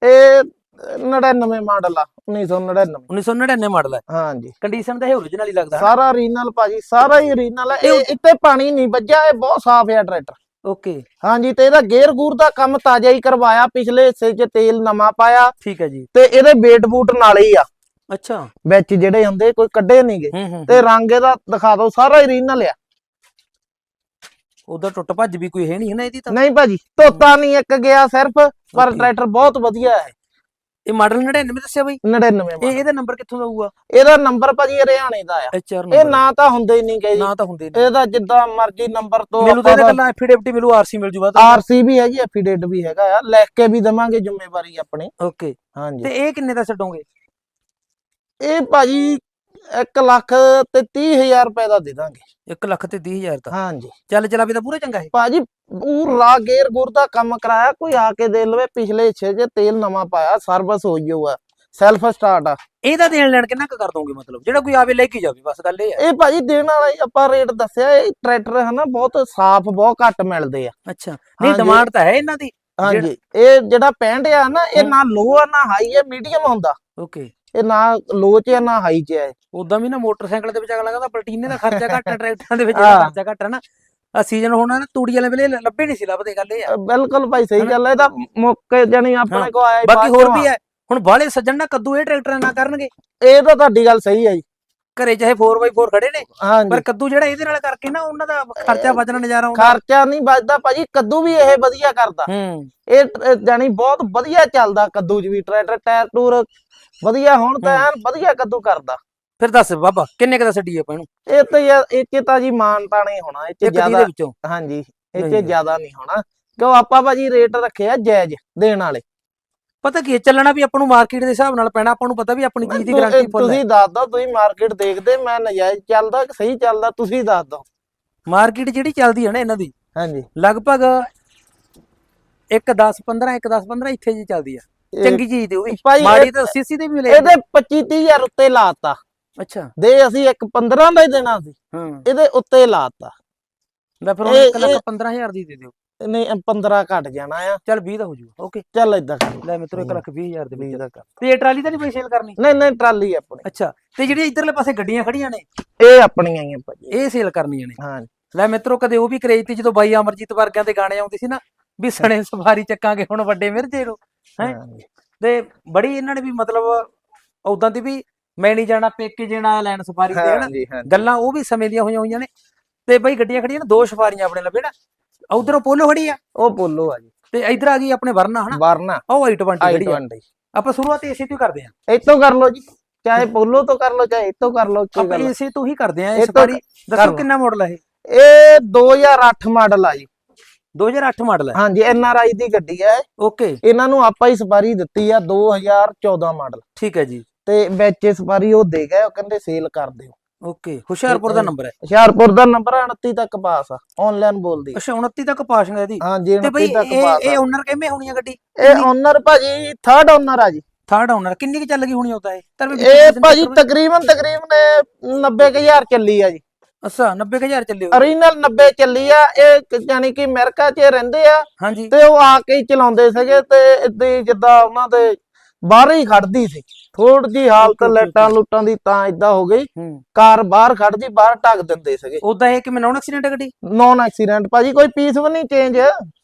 B: ਇਹ 99 ਮਾਡਲ ਆ 1999
A: 1999 ਮਾਡਲ ਹੈ
B: ਹਾਂਜੀ।
A: ਕੰਡੀਸ਼ਨ ਤਾਂ ਇਹ ਓਰੀਜਨਲ ਹੀ ਲੱਗਦਾ
B: ਸਾਰਾ ਰੀਨਲ ਭਾਜੀ ਸਾਰਾ ਹੀ ਰੀਨਲ ਹੈ ਇਹ ਇੱਥੇ ਪਾਣੀ ਨਹੀਂ ਵੱਜਿਆ ਇਹ ਬਹੁਤ ਸਾਫ਼ ਹੈ ਟਰੈਕਟਰ
A: ਓਕੇ
B: ਹਾਂਜੀ ਤੇ ਇਹਦਾ ਗੇਅਰ ਗੂਰ ਦਾ ਕੰਮ ਤਾਜ਼ਾ ਹੀ ਕਰਵਾਇਆ ਪਿਛਲੇ ਹਿੱਸੇ 'ਚ ਤੇਲ ਨਵਾਂ ਪਾਇਆ।
A: ਠੀਕ ਹੈ ਜੀ।
B: ਤੇ ਇਹਦੇ ਬੇਟ ਬੂਟ ਨਾਲ ਹੀ ਆ।
A: ਅੱਛਾ।
B: ਵਿੱਚ ਜਿਹੜੇ ਹੁੰਦੇ ਕੋਈ ਕੱਢੇ ਨਹੀਂਗੇ
A: ਹੂੰ ਹੂੰ
B: ਤੇ ਰੰਗ ਇਹਦਾ ਦਿਖਾ ਦਿਓ ਸਾਰਾ ਹੀ ਰੀਨਲ ਆ।
A: ਉਧਰ ਟੁੱਟ ਭੱਜ ਵੀ ਕੋਈ ਹੈ ਨਹੀਂ ਹੈ ਨਾ ਇਹਦੀ ਤਾਂ?
B: ਨਹੀਂ ਭਾਜੀ ਤੋਤਾ ਨਹੀਂ ਇੱਕ ਗਿਆ ਸਿਰਫ ਪਰ. ਟਰੈਕਟਰ ਬਹੁਤ ਵਧੀਆ ਹੈ।
A: ਇਹ ਮਾਡਲ 99 ਦੱਸਿਆ ਬਈ?
B: 99
A: ਇਹ ਇਹਦਾ ਨੰਬਰ ਕਿੱਥੋਂ ਦਾ ਆਊਗਾ
B: ਇਹਦਾ ਨੰਬਰ ਭਾਜੀ ਹਰਿਆਣੇ ਦਾ ਆ। ਇਹ ਨਾ ਤਾਂ ਹੁੰਦੇ ਨਹੀਂ ਗਏ
A: ਨਾ ਤਾਂ ਹੁੰਦੇ ਨੇ
B: ਇਹਦਾ ਜਿੱਦਾਂ ਮਰਜ਼ੀ ਨੰਬਰ ਤੋਂ
A: ਮੈਨੂੰ ਤਾਂ ਇਹਦਾ ਕੱਲਾ ਐਫੀਡੇਵਿਟ ਮਿਲੂ ਆਰਸੀ ਮਿਲ ਜੂਗਾ
B: ਆਰਸੀ ਵੀ ਹੈਗੀ ਐਫੀਡੇਟ ਵੀ ਹੈਗਾ ਆ। ਲਿਖ ਕੇ ਵੀ ਦਵਾਂਗੇ ਜ਼ਿੰਮੇਵਾਰੀ ਆਪਣੀ।
A: ਓਕੇ
B: ਹਾਂਜੀ।
A: ਤੇ ਇਹ ਕਿੰਨੇ ਦਾ ਛੱਡੋਗੇ?
B: ਇਹ ਭਾਜੀ 1 ਲੱਖ ਤੇ 30000 ਰੁਪਏ ਦਾ ਦੇ ਦਾਂਗੇ।
A: 1 ਲੱਖ ਤੇ 30000 ਦਾ।
B: ਹਾਂਜੀ।
A: ਚੱਲ ਚਲਾ ਵੀ ਤਾਂ ਪੂਰਾ ਚੰਗਾ ਹੈ।
B: ਭਾਜੀ ਪੂਰਾ ਗੇਅਰ ਗੁਰ ਦਾ ਕੰਮ ਕਰਾਇਆ ਕੋਈ ਆ ਕੇ ਦੇ ਲਵੇ। ਪਿਛਲੇ ਹਿੱਸੇ 'ਚ ਤੇਲ ਨਵਾਂ ਪਾਇਆ ਸਰਵਿਸ ਹੋਈ ਹੋਆ ਸੈਲਫ ਸਟਾਰਟ ਆ।
A: ਇਹਦਾ ਦੇਣ ਲੈਣ ਕਿੰਨਾ ਕੁ ਕਰ ਦੋਗੇ ਮਤਲਬ? ਜਿਹੜਾ ਕੋਈ ਆਵੇ ਲੈ ਕੇ ਜਾਵੇ ਬਸ ਗੱਲ ਇਹ ਹੈ
B: ਇਹ ਭਾਜੀ ਦੇਣ ਵਾਲਾ ਹੀ ਆਪਾਂ ਰੇਟ ਦੱਸਿਆ ਇਹ ਟਰੈਕਟਰ ਹਨਾ ਬਹੁਤ ਸਾਫ਼ ਬਹੁਤ ਘੱਟ ਮਿਲਦੇ ਆ।
A: ਅੱਛਾ ਨਹੀਂ। ਡਿਮਾਂਡ ਤਾਂ ਹੈ ਇਹਨਾਂ ਦੀ।
B: ਹਾਂਜੀ ਇਹ ਜਿਹੜਾ 65 ਆ ਨਾ ਇਹ। ਨਾ ਲੋ ਆ ਨਾ ਹਾਈ ਆ ਮੀਡੀਅਮ ਹੁੰਦਾ।
A: ਓਕੇ।
B: ਇਹ ਨਾ ਲੋ ਚ ਆ ਨਾ ਹਾਈ ਚ ਆ
A: ਉਦਾਂ ਵੀ ਨਾ ਮੋਟਰਸਾਈਕਲ ਦੇ ਵਿੱਚ ਅਗਲਾ ਕਹਿੰਦਾ ਪਲਟੀਨੇ ਦਾ ਖਰਚਾ ਘੱਟ ਟਰੈਕਟਰਾਂ [LAUGHS] ਦੇ ਵਿੱਚ ਖਰਚਾ ਘੱਟ ਹੈ ਨਾ। ਆ ਸੀਜ਼ਨ ਹੋਣਾ ਨਾ ਤੂੜੀ ਵਾਲੇ ਵੇਲੇ ਲੱਭੇ ਨਹੀਂ ਸੀ ਲੱਭਦੇ ਗੱਲ ਇਹ ਆ।
B: ਬਿਲਕੁਲ ਭਾਈ ਸਹੀ? ਗੱਲ ਹੈ ਇਹਦਾ ਮੌਕੇ ਜਾਨੀ। ਆਪਣੇ ਕੋ ਆਇਆ
A: ਬਾਕੀ ਹੋਰ ਵੀ ਹੈ ਹੁਣ ਬਾਹਲੇ ਸੱਜਣ ਨਾ ਕੱਦੂ ਇਹ ਟਰੈਕਟਰਾਂ ਨਾ ਕਰਨਗੇ।
B: ਇਹ ਤਾਂ ਤੁਹਾਡੀ ਗੱਲ ਸਹੀ ਹੈ ਜੀ।
A: ਘਰੇ ਚਾਹੇ 4x4 ਖੜੇ ਨੇ ਪਰ ਕੱਦੂ ਜਿਹੜਾ ਇਹਦੇ ਨਾਲ ਕਰਕੇ ਨਾ ਉਹਨਾਂ ਦਾ ਖਰਚਾ ਬਚਣਾ ਨਜ਼ਾਰਾ ਆਉਂਦਾ।
B: ਖਰਚਾ ਨਹੀਂ ਬਚਦਾ ਭਾਜੀ ਕੱਦੂ ਵੀ ਇਹ ਵਧੀਆ ਕਰਦਾ। ਇਹ ਜਾਨੀ ਬਹੁਤ ਵਧੀਆ ਚੱਲਦਾ ਕੱਦੂ ਚ ਵੀ ਟਰੈਕਟਰ ਟਾਇਰ ਟੂਰ ਵਧੀਆ ਹੋਣ ਤਾਂ। ਐਨ ਵਧੀਆ ਕੱਦੂ ਕਰਦਾ।
A: ਫਿਰ ਦੱਸ ਬਾਬਾ ਕਿੰਨੇ ਕੁ ਦਾ ਛੱਡੀਏ ਆਪਾਂ ਇਹਨੂੰ?
B: ਇਹ ਤੇ ਯਾਰ ਇਹ ਚ ਤਾਂ ਜੀ ਮਾਨਤਾ ਨਹੀਂ ਹੋਣਾ ਇਹ ਚ
A: ਇੱਕ ਦੀ ਦੇ
B: ਜ਼ਿਆਦਾ
A: ਵਿੱਚੋਂ?
B: ਹਾਂਜੀ ਇਹ
A: ਨਹੀਂ,
B: ਚ
A: ਨਹੀਂ।
B: ਜ਼ਿਆਦਾ ਨਹੀਂ ਹੋਣਾ। ਕਿਉਂ ਆਪਾਂ ਭਾਜੀ ਰੇਟ ਰੱਖਿਆ ਜਾਇਜ਼ ਦੇਣ ਵਾਲੇ।
A: ਪਤਾ ਕੀ ਹੈ, ਚੱਲਣਾ ਵੀ ਆਪਾਂ ਨੂੰ ਮਾਰਕੀਟ ਦੇ ਹਿਸਾਬ ਨਾਲ ਪੈਣਾ ਆਪਾਂ ਨੂੰ ਪਤਾ ਵੀ ਆਪਣੀ ਚੀਜ਼ ਦੀ ਗਾਰੰਟੀ ਫੁੱਲ ਹੈ।
B: ਤੁਸੀਂ ਦੱਸ ਦਿਓ ਤੁਸੀਂ ਮਾਰਕੀਟ ਦੇਖਦੇ ਮੈਂ ਨਜਾਇਜ਼ ਚੱਲਦਾ ਕਿ ਸਹੀ ਚੱਲਦਾ ਤੁਸੀਂ ਦੱਸ ਦਿਓ।
A: ਮਾਰਕੀਟ ਜਿਹੜੀ ਚੱਲਦੀ ਹੈ ਨਾ ਇਹਨਾਂ ਦੀ
B: ਹਾਂਜੀ।
A: ਲਗਭਗ 1 10 15 1 10 15 ਇੱਥੇ ਜੀ ਚੱਲਦੀ ਆ।
B: ਇਹ-
A: ਚੰਗੀ ਚੀਜ਼ ਤੇ ਉਹ ਵੀ।
B: ਭਾਈ
A: ਮਾੜੀ
B: ਇਹ-
A: ਤਾਂ 80 ਦੇ ਵੀ ਮਿਲੇ।
B: ਇਹਦੇ 25 30000 ਉੱਤੇ ਲਾਤਾ।
A: ਅੱਛਾ।
B: ਦੇ ਅਸੀਂ ਇੱਕ 15 ਦਾ ਹੀ ਦੇਣਾ ਸੀ।
A: ਹਾਂ।
B: ਇਹਦੇ ਉੱਤੇ ਲਾਤਾ।
A: ਲੈ ਫਿਰ ਉਹ
B: ਇਹ-
A: 1 ਲੱਖ
B: ਇਹ-
A: 15000 ਦੀ ਦੇ ਦਿਓ।
B: ਨਹੀਂ ਇਹ 15 ਘਟ ਜਾਣਾ ਆ।
A: ਚੱਲ 20 ਦਾ ਹੋ ਜੂਗਾ। ਓਕੇ।
B: ਚੱਲ ਏਦਾਂ ਕਰ
A: ਲੈ ਮਿੱਤਰੋ 1 ਲੱਖ 20000 ਦੇ
B: ਵੀਹ
A: ਵਿੱਚ
B: ਦਾ ਕਰ।
A: ਤੇ ਇਹ ਟਰਾਲੀ ਤਾਂ ਨਹੀਂ ਕੋਈ ਸੇਲ ਕਰਨੀ?
B: ਨਹੀਂ ਨਹੀਂ ਟਰਾਲੀ ਆਪਣੀ।
A: ਅੱਛਾ। ਤੇ ਜਿਹੜੀ ਇਧਰਲੇ ਪਾਸੇ ਗੱਡੀਆਂ ਖੜੀਆਂ ਨੇ
B: ਇਹ ਆਪਣੀਆਂ ਹੀ ਆ ਭਾਜੀ।
A: ਇਹ ਸੇਲ ਕਰਨੀਆਂ ਨੇ।
B: ਹਾਂ।
A: ਲੈ ਮਿੱਤਰੋ ਕਦੇ ਉਹ ਵੀ ਕਰੇਜ ਤੇ ਜਦੋਂ ਬਾਈ ਅਮਰਜੀਤ ਵਰਗਿਆਂ ਦੇ ਗਾਣੇ ਆਉਂਦੇ ਸੀ ਨਾ ਵੀ ਸਣੇ ਸਫਾਰੀ ਚੱਕਾਂਗੇ ਹੁਣ ਵੱਡੇ ਮਿਰਜੇ ਨੂੰ ਹੈਂ? ਤੇ ਬੜੀ ਇਹਨਾਂ ਨੇ ਵੀ ਮਤਲਬ ਉਦਾਂ ਦੀ ਵੀ ਮੈਂ ਨਹੀਂ ਜਾਣਾ ਪੇਕੇ ਜਾਣਾ ਲੈਣ ਸਫਾਰੀ ਤੇ ਹਨਾ?
B: ਹਾਂਜੀ
A: ਗੱਲਾਂ ਉਹ ਵੀ ਸਮੇਂ ਦੀਆਂ ਹੋਈਆਂ ਹੋਈਆਂ ਨੇ। ਤੇ ਬਈ ਗੱਡੀਆਂ ਖੜੀਆਂ ਨੇ ਦੋ ਸਫਾਰੀਆਂ ਆਪਣੇ ਲੱਭੇ ਨਾ। ਉਧਰੋਂ ਪੋਲੋ ਖੜੀ ਆ?
B: ਉਹ ਪੋਲੋ ਆ ਜੀ।
A: ਤੇ ਇਧਰ ਆ ਗਈ ਆਪਣੇ ਵਰਨਾ ਹਨਾ?
B: ਵਰਨਾ।
A: ਉਹ i20 ਖੜੀ ਆ।
B: I20
A: ਆਪਾਂ ਸ਼ੁਰੂਆਤ ਇਸੇ ਤੋਂ ਹੀ ਕਰਦੇ ਆ।
B: ਇਤੋਂ ਕਰ ਲਓ ਜੀ। ਚਾਹੇ ਪੋਲੋ ਤੋਂ ਕਰ ਲਓ ਚਾਹੇ ਇਤੋਂ ਕਰ ਲਓ
A: ਆਪਾਂ
B: ਗੱਲ
A: ਇਸੇ ਤੋਂ ਹੀ ਕਰਦੇ ਆ
B: ਇਹ
A: ਇਸ
B: ਤੋਂ
A: ਵਾਰੀ
B: ਕਰ
A: ਦੱਸੋ
B: ਲਓ।
A: ਕਿੰਨਾ ਮਾਡਲ ਹੈ ਇਹ?
B: ਇਹ 2008 ਮਾਡਲ ਆ ਜੀ।
A: 2008 ਮਾਡਲ ਹੈ
B: ਹਾਂਜੀ ਐਨ ਆਰ ਆਈ ਦੀ ਗੱਡੀ ਹੈ
A: ਓਕੇ
B: ਇਹਨਾਂ ਨੂੰ ਆਪਾਂ ਹੀ ਸਪਾਰੀ ਦਿੱਤੀ ਆ 2014 ਮਾਡਲ
A: ਠੀਕ ਹੈ ਜੀ।
B: ਤੇ ਵਿੱਚ ਸਪਾਰੀ ਉਹ ਦੇ ਗਏ ਉਹ ਕਹਿੰਦੇ ਸੇਲ ਕਰ ਦਿਓ।
A: ਓਕੇ ਹੁਸ਼ਿਆਰਪੁਰ ਦਾ ਨੰਬਰ ਹੈ?
B: ਹੁਸ਼ਿਆਰਪੁਰ ਦਾ ਨੰਬਰ 29 ਤੱਕ ਪਾਸ ਆ ਆਨਲਾਈਨ ਬੋਲਦੀ
A: ਅੱਛਾ 29 ਤੱਕ ਪਾਸਿੰਗ ਹੈ ਇਹਦੀ?
B: ਹਾਂਜੀ
A: ਤੇ ਬਈ
B: 29 ਤੱਕ ਪਾਸ
A: ਇਹ ਓਨਰ ਕਿਵੇਂ ਹੋਣੀ ਆ ਗੱਡੀ?
B: ਇਹ ਓਨਰ ਭਾਜੀ ਥਰਡ ਓਨਰ ਆ ਜੀ।
A: ਥਰਡ ਓਨਰ ਕਿੰਨੀ ਕੁ ਚੱਲ ਗਈ ਹੋਣੀ ਹੁੰਦਾ ਇਹ?
B: ਇਹ ਭਾਜੀ ਤਕਰੀਬਨ ਤਕਰੀਬਨ 90000 ਚੱਲੀ ਆ ਜੀ।
A: ਅੱਛਾ 90000 ਚੱਲੇ ਹੋਏ
B: ਓਰੀਜਨਲ 90 ਚੱਲੀ ਆ ਇਹ ਯਾਨੀ ਕਿ ਅਮਰੀਕਾ 'ਚ ਰਹਿੰਦੇ ਆ। ਤੇ ਉਹ ਆ ਕੇ ਹੀ ਚਲਾਉਂਦੇ ਸੀਗੇ ਤੇ ਇਦਾਂ ਹੀ ਜਿੱਦਾਂ ਉਹਨਾਂ ਦੇ ਬਾਹਰ ਹੀ ਖੜਦੀ ਸੀ। ਥੋੜੀ ਜੀ ਹਾਲਤ ਲੈਟਾਂ. ਲੁੱਟਾਂ ਦੀ ਤਾਂ ਇਦਾਂ ਹੋ ਗਈ। ਕਾਰ ਬਾਹਰ ਖੜਦੀ ਬਾਹਰ ਢੱਕ ਦਿੰਦੇ ਸੀਗੇ।
A: ਉਦਾਂ ਇਹ ਕਿਵੇਂ ਨੌਨ ਐਕਸੀਡੈਂਟ ਗੱਡੀ?
B: ਨੌਨ ਐਕਸੀਡੈਂਟ ਭਾਜੀ ਕੋਈ ਪੀਸ ਵੀ ਨਹੀਂ ਚੇਂਜ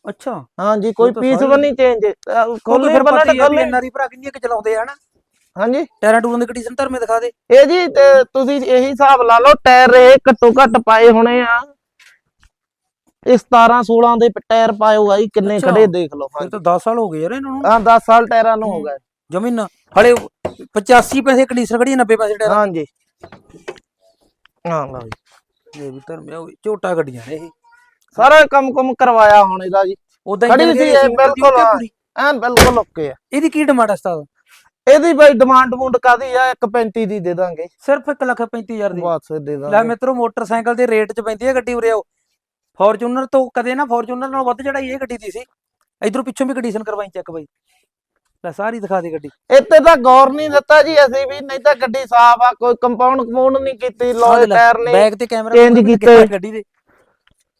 A: ਅੱਛਾ।
B: ਹਾਂਜੀ ਕੋਈ ਪੀਸ ਵੀ ਨਹੀਂ ਚੇਂਜ ਖੋਲੇ
A: ਫਿਰ ਆ ਵੀ
B: ਖੋਲੇ
A: ਐਨਆਰਈ ਭਰਾ ਕਿੰਨੀ ਕੁ ਚਲਾਉਂਦੇ ਆ ਹਨਾ?
B: ਹਾਂਜੀ।
A: ਟਾਇਰਾਂ ਟੂਰਾਂ ਦੀ ਕੰਡੀਸ਼ਨ ਧਰਮੇ ਦਿਖਾ ਦੇ।
B: ਇਹ ਜੀ ਤੇ ਤੁਸੀਂ ਇਹੀ ਹਿਸਾਬ ਲਾ ਲਓ ਟਾਇਰ ਇਹ ਘੱਟੋ ਘੱਟ ਪਾਏ ਹੋਣੇ ਆ। ਇਹ 17 16 ਦੇ ਟਾਇਰ ਪਾਏ ਹੋਆ ਜੀ ਕਿੰਨੇ। ਖੜੇ ਦੇਖ ਲਓ। ਹਾਂਜੀ
A: ਤਾਂ 10 ਸਾਲ ਹੋ ਗਏ ਯਾਰ ਇਹਨਾਂ ਨੂੰ।
B: ਹਾਂ 10 ਸਾਲ ਟਾਇਰਾਂ ਨੂੰ ਹੋ। ਗਏ।
A: ਜਮੀਨ ਹਲੇ 85 ਪੈਸੇ ਕੰਡੀਸ਼ਨ ਖੜੀ 90 ਪੈਸੇ ਟਾਇਰਾਂ
B: ਹਾਂਜੀ। ਹਾਂ ਲਓ ਜੀ।
A: ਇਹ ਵੀ ਧਰਮੇ ਉਹ ਝੋਟਾ ਗੱਡੀਆਂ ਨੇ ਇਹ।
B: ਸਾਰਾ ਕੰਮ ਕੁਮ ਕਰਵਾਇਆ ਹੁਣ ਇਹਦਾ ਜੀ।
A: ਉਦਾਂ
B: ਖੜੀ ਸੀ ਬਿਲਕੁਲ ਆ। ਐਨ ਬਿਲਕੁਲ ਓਕੇ ਆ।
A: ਇਹਦੀ ਕੀ ਡਿਮਾਂਡ ਹੈ ਉਸਤਾਦ?
B: ਇਹਦੀ ਬਈ ਡਿਮਾਂਡ ਡਮੂੰਡ ਕਾਦੀ ਆ 135 ਦੀ ਦੇ ਦਾਂਗੇ।
A: ਸਿਰਫ 1 ਲੱਖ 35000 ਦੀ।
B: ਬਸ ਦੇ
A: ਲੈ
B: ਦਾਂਗੇ
A: ਮਿੱਤਰੋ ਮੋਟਰਸਾਈਕਲ ਦੇ ਰੇਟ 'ਚ ਪੈਂਦੀ ਹੈ ਗੱਡੀ ਉਰੇ ਆਓ। ਫੋਰਚੂਨਰ ਤੋਂ ਕਦੇ ਨਾ ਫੋਰਚੂਨਰ ਨਾਲੋਂ ਵੱਧ ਚੜਾਈ ਇਹ ਗੱਡੀ ਦੀ ਸੀ। ਇਧਰੋਂ ਪਿੱਛੋਂ ਵੀ ਕੰਡੀਸ਼ਨ ਕਰਵਾਈ ਚੈੱਕ ਬਾਈ। ਲੈ ਸਾਰੀ ਦਿਖਾ ਦੇ ਗੱਡੀ।
B: ਇੱਥੇ ਤਾਂ ਗੌਰ ਨਹੀਂ ਦਿੱਤਾ ਜੀ ਅਸੀਂ ਵੀ ਨਹੀਂ ਤਾਂ ਗੱਡੀ ਸਾਫ਼ ਆ ਕੋਈ ਕੰਪਾਊਂਡ ਕਮੂਨ ਨਹੀਂ ਕੀਤੀ ਲੋਏ ਟਾਇਰ ਨੇ
A: ਬੈਕ ਤੇ ਕੈਮਰਾ
B: change ਕੀਤੇ।
A: ਗੱਡੀ ਦੇ?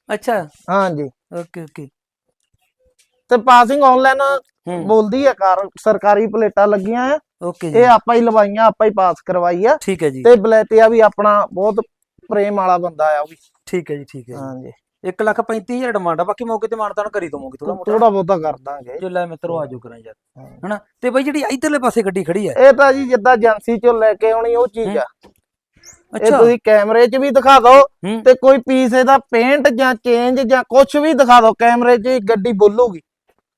A: ਅੱਛਾ।
B: ਹਾਂਜੀ।
A: Okay okay.
B: ਤੇ ਪਾਸਿੰਗ ਆਨਲਾਈਨ
A: ਹੂੰ।
B: ਬੋਲਦੀ ਆ ਕਾਰ ਸਰਕਾਰੀ ਪਲੇਟਾਂ ਲੱਗੀਆਂ ਆ।
A: ਓਕੇ ਜੀ।
B: ਇਹ ਆਪਾਂ ਹੀ ਲਵਾਈਆਂ ਆਪਾਂ ਹੀ ਪਾਸ ਕਰਵਾਈ ਆ।
A: ਠੀਕ ਹੈ ਜੀ।
B: ਤੇ ਬਲੈਤੀਆ ਵੀ ਆਪਣਾ ਬਹੁਤ ਪ੍ਰੇਮ ਵਾਲਾ ਬੰਦਾ ਆ ਉਹ ਵੀ।
A: ਠੀਕ ਹੈ ਜੀ ਠੀਕ ਹੈ
B: ਹਾਂਜੀ।
A: 1 ਲੱਖ 35000 ਡਿਮਾਂਡ ਆ ਬਾਕੀ ਮੌਕੇ ਤੇ ਮਾਨਤਾਨ ਕਰੀ ਦਵਾਂਗੇ ਥੋੜਾ ਮੋਟਾ।
B: ਥੋੜਾ ਬਹੁਤਾ ਕਰ ਦਾਂਗੇ।
A: ਜੋ ਲੈ ਮਿੱਤਰੋ ਆਜੋ ਕਰਾਂ ਯਾਰ। ਹਨਾ? ਤੇ ਬਈ ਜਿਹੜੀ ਇਧਰਲੇ ਪਾਸੇ ਗੱਡੀ ਖੜੀ ਹੈ
B: ਇਹ ਤਾਂ ਜੀ ਜਿੱਦਾਂ ਏਜੰਸੀ ਚੋਂ ਲੈ ਕੇ ਆਉਣੀ ਉਹ ਚੀਜ਼ ਆ। ਇਹ ਤੁਸੀਂ ਕੈਮਰੇ 'ਚ ਵੀ ਦਿਖਾ ਦਿਓ ਤੇ ਕੋਈ ਪੀਸ ਇਹਦਾ ਪੇਂਟ ਜਾਂ ਚੇਂਜ ਜਾਂ ਕੁਝ ਵੀ ਦਿਖਾ ਦਿਓ ਕੈਮਰੇ 'ਚ ਗੱਡੀ ਬੋਲੂਗੀ।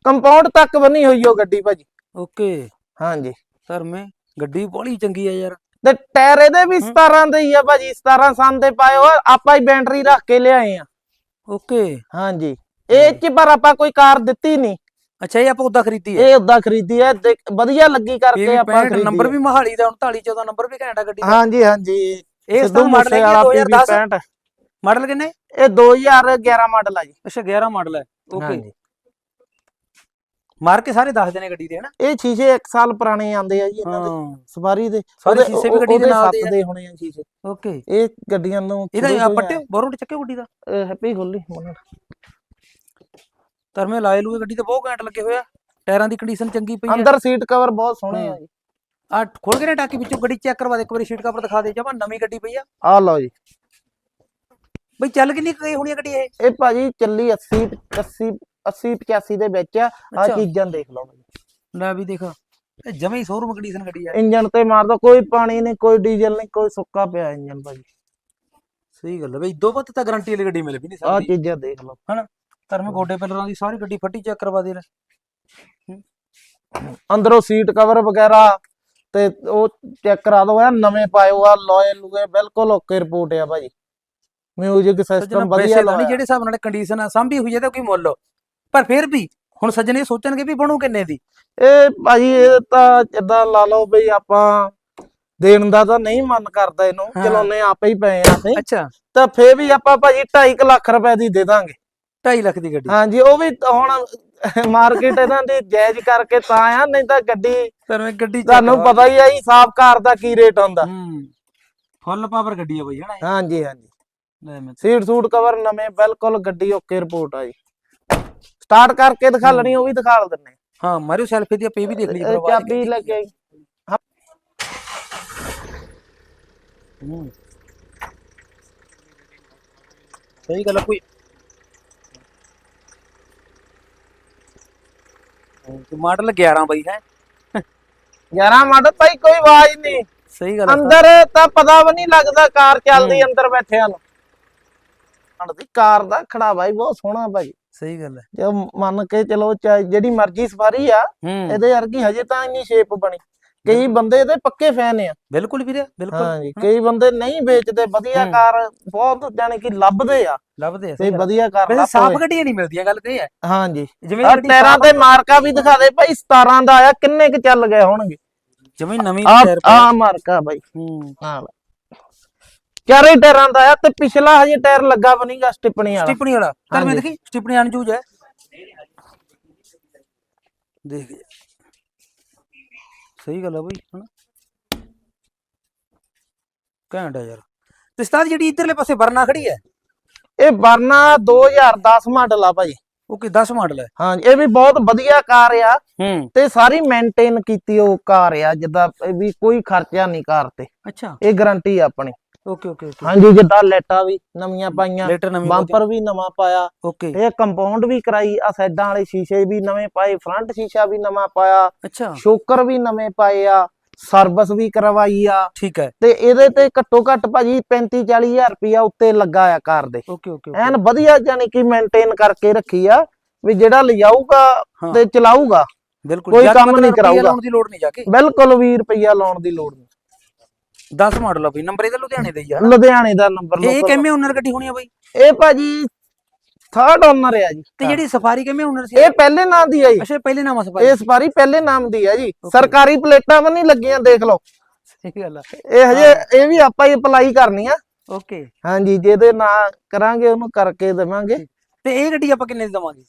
B: ਕੰਪਾਊਂਡ ਤੱਕ ਬਣੀ ਹੋਈ ਉਹ ਗੱਡੀ ਭਾਜੀ।
A: ਓਕੇ।
B: ਹਾਂਜੀ।
A: ਸਰ ਮੈਂ ਗੱਡੀ ਬੜੀ ਚੰਗੀ ਆ ਯਾਰ।
B: ਤੇ ਟਾਇਰ ਇਹਦੇ ਵੀ
A: ਹੂੰ।
B: 17 ਦੇ ਹੀ ਆ ਭਾਜੀ 17 ਸੰਨ ਦੇ ਪਾਏ ਹੋ ਆਪਾਂ ਹੀ ਬੈਟਰੀ ਰੱਖ ਕੇ ਲਿਆਏ ਆ।
A: ਓਕੇ।
B: ਹਾਂਜੀ। ਇਹ ਚ ਪਰ ਆਪਾਂ ਕੋਈ ਕਾਰ ਦਿੱਤੀ ਨਹੀਂ
A: ਅੱਛਾ ਇਹ ਆਪਾਂ ਉਦਾਂ ਖਰੀਦੀ ਹੈ?
B: ਇਹ ਉਦਾਂ ਖਰੀਦੀ ਹੈ ਵਧੀਆ ਲੱਗੀ ਕਰਕੇ ਆਪਾਂ ਖਰੀਦੀ
A: ਨੰਬਰ। ਵੀ ਮਹਾਲੀ ਦਾ 39 14 ਨੰਬਰ ਵੀ ਘੈਂਟਾ ਗੱਡੀ ਦਾ।
B: ਹਾਂਜੀ ਹਾਂਜੀ।
A: ਇਹ
B: ਸਿੱਧੂ
A: ਮਾਡਲ ਹੈ
B: ਮੂਸੇ ਵਾਲਾ
A: 2010
B: PV65
A: ਮਾਡਲ ਕਿੰਨੇ?
B: ਇਹ 2011 ਮਾਡਲ ਆ ਜੀ।
A: ਅੱਛਾ 11 ਮਾਡਲ ਹੈ। ਓਕੇ। ਮਾਰ ਕੇ ਸਾਰੇ ਦੱਸ ਦੇਣੇ ਗੱਡੀ ਦੇ ਹਨਾ?
B: ਇਹ ਸ਼ੀਸ਼ੇ 1 ਸਾਲ ਪੁਰਾਣੇ ਆਂਦੇ ਆ ਜੀ ਇਹਨਾਂ ਦੇ
A: ਹਾਂ।
B: ਸਵਾਰੀ ਦੇ।
A: ਸਾਰੇ ਸ਼ੀਸ਼ੇ ਵੀ ਗੱਡੀ ਦੇ ਨਾਲ ਦੇ
B: ਦੇ ਹੋਣੇ ਆ ਸ਼ੀਸ਼ੇ।
A: ਓਕੇ।
B: ਇਹ ਗੱਡੀਆਂ ਨੂੰ
A: ਇਹਦਾ ਪੱਟੇ ਬੋਰੋਂ ਚੱਕੇ ਗੱਡੀ ਦਾ।
B: ਹੈਪੀ ਖੋਲੀ ਮੁੰਡਾ
A: ਤਰਮੇ ਲਾਏ ਲੂਏ ਗੱਡੀ ਤੇ ਬਹੁਤ ਘੈਂਟ ਲੱਗੇ ਹੋਇਆ ਟਾਇਰਾਂ ਦੀ ਕੰਡੀਸ਼ਨ ਚੰਗੀ ਪਈ ਹੈ
B: ਅੰਦਰ ਸੀਟ ਕਵਰ ਬਹੁਤ ਸੋਹਣੇ ਆ। ਜੀ।
A: ਆ ਖੋਲ ਕੇ ਨਾ ਟਾਕੀ ਵਿੱਚੋਂ ਗੱਡੀ ਚੈੱਕ ਕਰਵਾ ਦੇ ਇੱਕ ਵਾਰੀ ਸ਼ੀਟ ਕਵਰ ਦਿਖਾ ਦੇ ਜਮਾ ਨਵੀਂ ਗੱਡੀ ਪਈ ਆ।
B: ਆ ਲਓ ਜੀ।
A: ਬਈ ਚੱਲ ਕਿੰਨੀ ਗਈ ਹੋਣੀ ਆ ਗੱਡੀ ਇਹ?
B: ਇਹ ਭਾਜੀ ਚੱਲੀ 80 80 80 85 ਦੇ ਵਿੱਚ ਆ ਆ
A: ਅੱਛਾ।
B: ਚੀਜ਼ਾਂ ਦੇਖ ਲਓ
A: ਲੈ ਵੀ ਦੇਖ ਇਹ ਜਮੇ ਹੀ ਸ਼ੋਰੂਮ ਕੰਡੀਸ਼ਨ ਗੱਡੀ ਆ।
B: ਇੰਜਨ ਤੇ ਮਾਰ ਦੋ ਕੋਈ ਪਾਣੀ ਨਹੀਂ ਕੋਈ ਡੀਜ਼ਲ ਨਹੀਂ ਕੋਈ ਸੁੱਕਾ ਪਿਆ ਇੰਜਨ ਭਾਜੀ
A: ਸਹੀ ਗੱਲ ਹੈ ਬਈ ਦੋ ਬੱਤ ਤਾਂ ਗਾਰੰਟੀ ਵਾਲੀ ਗੱਡੀ ਮਿਲ ਵੀ ਨਹੀਂ
B: ਆ
A: ਸਕਦੀ।
B: ਚੀਜ਼ਾਂ ਦੇਖ ਲਓ।
A: ਧਰਮੇ ਗੋਡੇ ਪਿਲਰਾਂ ਦੀ ਸਾਰੀ ਗੱਡੀ ਫੱਟੀ ਚੈੱਕ ਕਰਵਾ ਦੇ ਲੈ।
B: ਅੰਦਰੋਂ ਸੀਟ ਕਵਰ ਵਗੈਰਾ ਤੇ ਉਹ ਚੈੱਕ ਕਰਾ ਦੋ ਆ ਨਵੇਂ ਪਾਏ ਆ ਲੋਏ ਲੂਏ ਬਿਲਕੁਲ ਓਕੇ ਰਿਪੋਰਟ ਆ ਭਾਜੀ ਮਿਊਜ਼ਿਕ ਸਿਸਟਮ
A: ਪੈਸੇ
B: ਵਧੀਆ ਲਾਇਆ
A: ਜਿਹੜੇ ਹਿਸਾਬ ਨਾਲ ਕੰਡੀਸ਼ਨ ਆ ਸਾਂਭੀ ਹੋਈ ਹੈ ਤਾਂ ਕੋਈ ਮੁੱਲ ਪਰ ਫਿਰ ਵੀ ਹੁਣ ਸੱਜਣੇ ਇਹ ਸੋਚਣਗੇ ਵੀ ਬਣੂ ਕਿੰਨੇ ਦੀ।
B: ਇਹ ਭਾਜੀ ਇਹ ਤਾਂ ਜਿੱਦਾਂ ਲਾ ਲਓ ਬਈ ਆਪਾਂ ਦੇਣ ਦਾ ਤਾਂ ਨਹੀਂ ਮਨ ਕਰਦਾ ਇਹਨੂੰ। ਚਲਾਉਨੇ ਆਪੇ ਹੀ ਪਏ ਆ ਅਸੀਂ।
A: ਅੱਛਾ।
B: ਤਾਂ ਫੇਰ ਵੀ ਆਪਾਂ ਭਾਜੀ 2.5 ਲੱਖ ਰੁਪਏ ਦੀ ਦੇ ਦਾਂਗੇ।
A: 2.5 ਲੱਖ ਦੀ ਗੱਡੀ।
B: ਹਾਂਜੀ ਉਹ ਵੀ ਹੁਣ ਮਾਰਕੀਟ ਇਹਨਾਂ ਦੀ ਜਾਇਜ਼ ਕਰਕੇ ਤਾਂ ਆ ਨਹੀਂ ਤਾਂ ਗੱਡੀ
A: ਧਰਮੇ ਗੱਡੀ
B: ਤੁਹਾਨੂੰ ਪਤਾ ਹੀ ਆ ਜੀ ਸਾਫ਼ ਕਾਰ ਦਾ ਕੀ ਰੇਟ ਹੁੰਦਾ।
A: ਫੁੱਲ ਪਾਵਰ ਗੱਡੀ ਆ ਬਈ ਹਨਾ?
B: ਹਾਂਜੀ ਹਾਂਜੀ। ਸੀਟ ਸੂਟ ਕਵਰ ਨਵੇਂ ਬਿਲਕੁਲ ਗੱਡੀ ਓਕੇ ਰਿਪੋਰਟ ਆ ਜੀ। ਸਟਾਰਟ ਕਰਕੇ ਦਿਖਾ ਲੈਣੀ ਉਹ ਵੀ ਦਿਖਾ ਦਿੰਨੇ
A: ਹਾਂ ਮਾਰਿਓ ਸੈਲਫੀ ਦੀ ਆਪੇ ਵੀ ਦੇਖ ਲਈ
B: ਇਹ ਚਾਬੀ ਲੈ ਕੇ
A: ਸਹੀ ਗੱਲ ਕੋਈ। ਮਾਡਲ 11 ਬਈ ਹੈ।
B: 11 ਮਾਡਲ ਭਾਈ ਕੋਈ ਆਵਾਜ਼ ਨਹੀਂ।
A: ਸਹੀ ਗੱਲ
B: ਅੰਦਰ ਤਾਂ ਪਤਾ ਵੀ ਨਹੀਂ ਲੱਗਦਾ ਕਾਰ ਚੱਲਦੀ ਅੰਦਰ ਬੈਠਿਆਂ ਨੂੰ। ਦੀ ਕਾਰ ਦਾ ਖੜਾਵਾ ਹੀ ਬਹੁਤ ਸੋਹਣਾ ਭਾਈ
A: ਸਹੀ ਗੱਲ ਹੈ।
B: ਜੇ ਮੰਨ ਕੇ ਚਲੋ ਜਿਹੜੀ ਮਰਜ਼ੀ ਸਵਾਰੀ ਆ ਇਹਦੇ ਵਰਗੀ ਹਜੇ ਤਾਂ ਇੰਨੀ ਸ਼ੇਪ ਬਣੀ। ਕਈ ਬੰਦੇ ਇਹਦੇ ਪੱਕੇ ਫੈਨ ਆ।
A: ਬਿਲਕੁਲ ਵੀਰੇ ਬਿਲਕੁਲ।
B: ਹਾਂਜੀ ਕਈ ਬੰਦੇ ਨਹੀਂ ਵੇਚਦੇ ਵਧੀਆ। ਕਾਰ ਬਹੁਤ ਜਾਣੀ ਕਿ ਲੱਭਦੇ ਆ।
A: ਲੱਭਦੇ ਆ
B: ਤੇ। ਵਧੀਆ ਕਾਰ
A: ਵੈਸੇ
B: ਲੱਭ
A: ਸਾਫ਼। ਗੱਡੀਆਂ ਨਹੀਂ ਮਿਲਦੀਆਂ ਗੱਲ ਤੇ ਹੈ।
B: ਹਾਂਜੀ।
A: ਜਿਵੇਂ
B: ਟਾਇਰਾਂ ਤੇ ਮਾਰਕਾ ਵੀ ਦਿਖਾ ਦੇ ਭਾਈ 17 ਦਾ ਆਇਆ ਕਿੰਨੇ ਕ ਚੱਲ ਗਏ ਹੋਣਗੇ?
A: ਜਿਵੇਂ ਨਵੀਂ
B: ਆ। ਮਾਰਕਾ ਬਾਈ।
A: ਹੂੰ।
B: ਹਾਂ ਚਾਰੇ ਟਾਇਰਾਂ ਦਾ ਆ ਤੇ ਪਿਛਲਾ ਹਜੇ ਟਾਇਰ ਲੱਗਾ ਵੀ ਨਹੀਂਗਾ ਸਟਿਪਣੀ ਵਾਲਾ।
A: ਸਟਿਪਣੀ ਵਾਲਾ। ਕਰ ਮੈਂ। ਦੇਖੀ ਸਟਿਪਣੀ ਅਨਜੂਜ ਹੈ। ਦੇਖ। ਸਹੀ ਗੱਲ ਆ ਬਈ ਹਨਾ? ਘੈਂਟ ਆ ਯਾਰ। ਤੇ ਸਤਾਦ ਜਿਹੜੀ ਇਧਰਲੇ ਪਾਸੇ ਵਰਨਾ ਖੜੀ ਹੈ?
B: ਇਹ ਵਰਨਾ 2010 ਮਾਡਲ ਆ ਭਾਈ।
A: ਉਹ ਕਿ 10 ਮਾਡਲ ਹੈ।
B: ਹਾਂਜੀ ਇਹ ਵੀ ਬਹੁਤ ਵਧੀਆ ਕਾਰ ਆ।
A: ਹੂੰ।
B: ਤੇ ਸਾਰੀ ਮੇਨਟੇਨ ਕੀਤੀ ਉਹ ਕਾਰ ਆ ਜਿੱਦਾਂ ਵੀ ਕੋਈ ਖਰਚਾ ਨਹੀਂ ਕਾਰ ਤੇ।
A: ਅੱਛਾ।
B: ਇਹ ਗਾਰੰਟੀ ਆ ਆਪਣੀ।
A: Okay okay okay.
B: ਹਾਂਜੀ ਜਿੱਦਾਂ ਲੈਟਾਂ ਵੀ ਨਵੀਆਂ ਪਾਈਆਂ
A: ਲੇਟਰ ਨਵੀਂ
B: ਬੰਪਰ ਵੀ ਨਵਾਂ ਪਾਇਆ।
A: ਓਕੇ।
B: ਇਹ ਕੰਪਾਊਂਡ ਵੀ ਕਰਾਈ ਆ ਸਾਈਡਾਂ ਵਾਲੇ ਸ਼ੀਸ਼ੇ ਵੀ ਨਵੇਂ ਪਾਏ ਫਰੰਟ ਸ਼ੀਸ਼ਾ ਵੀ ਨਵਾਂ ਪਾਇਆ।
A: ਅੱਛਾ।
B: ਸ਼ੋਕਰ ਵੀ ਨਵੇਂ ਪਾਏ ਆ ਸਰਵਿਸ ਵੀ ਕਰਵਾਈ ਆ।
A: ਠੀਕ ਹੈ।
B: ਤੇ ਇਹਦੇ ਤੇ ਘੱਟੋ ਘੱਟ ਭਾਜੀ 35 40000 ਰੁਪਇਆ ਉੱਤੇ ਲੱਗਾ ਆ ਕਾਰ ਦੇ।
A: ਓਕੇ ਓਕੇ
B: ਐਨ ਵਧੀਆ ਜਾਨੀ ਕਿ ਮੇਨਟੇਨ ਕਰਕੇ ਰੱਖੀ ਆ ਵੀ ਜਿਹੜਾ ਲਿਜਾਊਗਾ। ਤੇ ਚਲਾਊਗਾ।
A: ਬਿਲਕੁਲ।
B: ਕੋਈ ਕੰਮ ਨਹੀਂ ਕਰਾਊਗਾ।
A: ਲਾਉਣ ਦੀ ਲੋੜ ਨਹੀਂ ਜਾ ਕੇ।
B: ਬਿਲਕੁਲ ਵੀ ਰੁਪਈਆ ਲਾਉਣ ਦੀ ਲੋੜ ਨਹੀਂ।
A: 10 ਮਾਡਲ ਆ ਬਈ ਨੰਬਰ ਇਹਦਾ ਲੁਧਿਆਣੇ ਦਾ ਹੀ ਆ?
B: ਲੁਧਿਆਣੇ ਦਾ ਨੰਬਰ
A: ਇਹ ਕਿਵੇਂ ਓਨਰ ਗੱਡੀ ਹੋਣੀ ਆ ਬਈ?
B: ਇਹ ਭਾਜੀ ਥਰਡ ਓਨਰ ਆ ਜੀ।
A: ਤੇ ਜਿਹੜੀ ਸਫਾਰੀ ਕਿਵੇਂ ਓਨਰ ਸੀ?
B: ਇਹ ਪਹਿਲੇ ਨਾਮ ਦੀ ਆ ਜੀ।
A: ਅੱਛਾ ਪਹਿਲੇ ਨਾਮ ਆ ਸਫਾਰੀ
B: ਇਹ ਸਵਾਰੀ ਪਹਿਲੇ ਨਾਮ ਦੀ ਆ ਜੀ। ਸਰਕਾਰੀ ਪਲੇਟਾਂ ਵੀ ਨਹੀਂ ਲੱਗੀਆਂ ਦੇਖ ਲਓ।
A: ਸਹੀ ਗੱਲ ਆ।
B: ਇਹ ਹਜੇ ਇਹ ਵੀ ਆਪਾਂ ਹੀ ਅਪਲਾਈ ਕਰਨੀ ਆ।
A: ਓਕੇ
B: ਹਾਂਜੀ ਜਿਹਦੇ ਨਾਂ ਕਰਾਂਗੇ ਉਹਨੂੰ ਕਰਕੇ ਦੇਵਾਂਗੇ।
A: ਤੇ ਇਹ ਗੱਡੀ ਆਪਾਂ ਕਿੰਨੇ ਦੀ ਦਵਾਂਗੇ?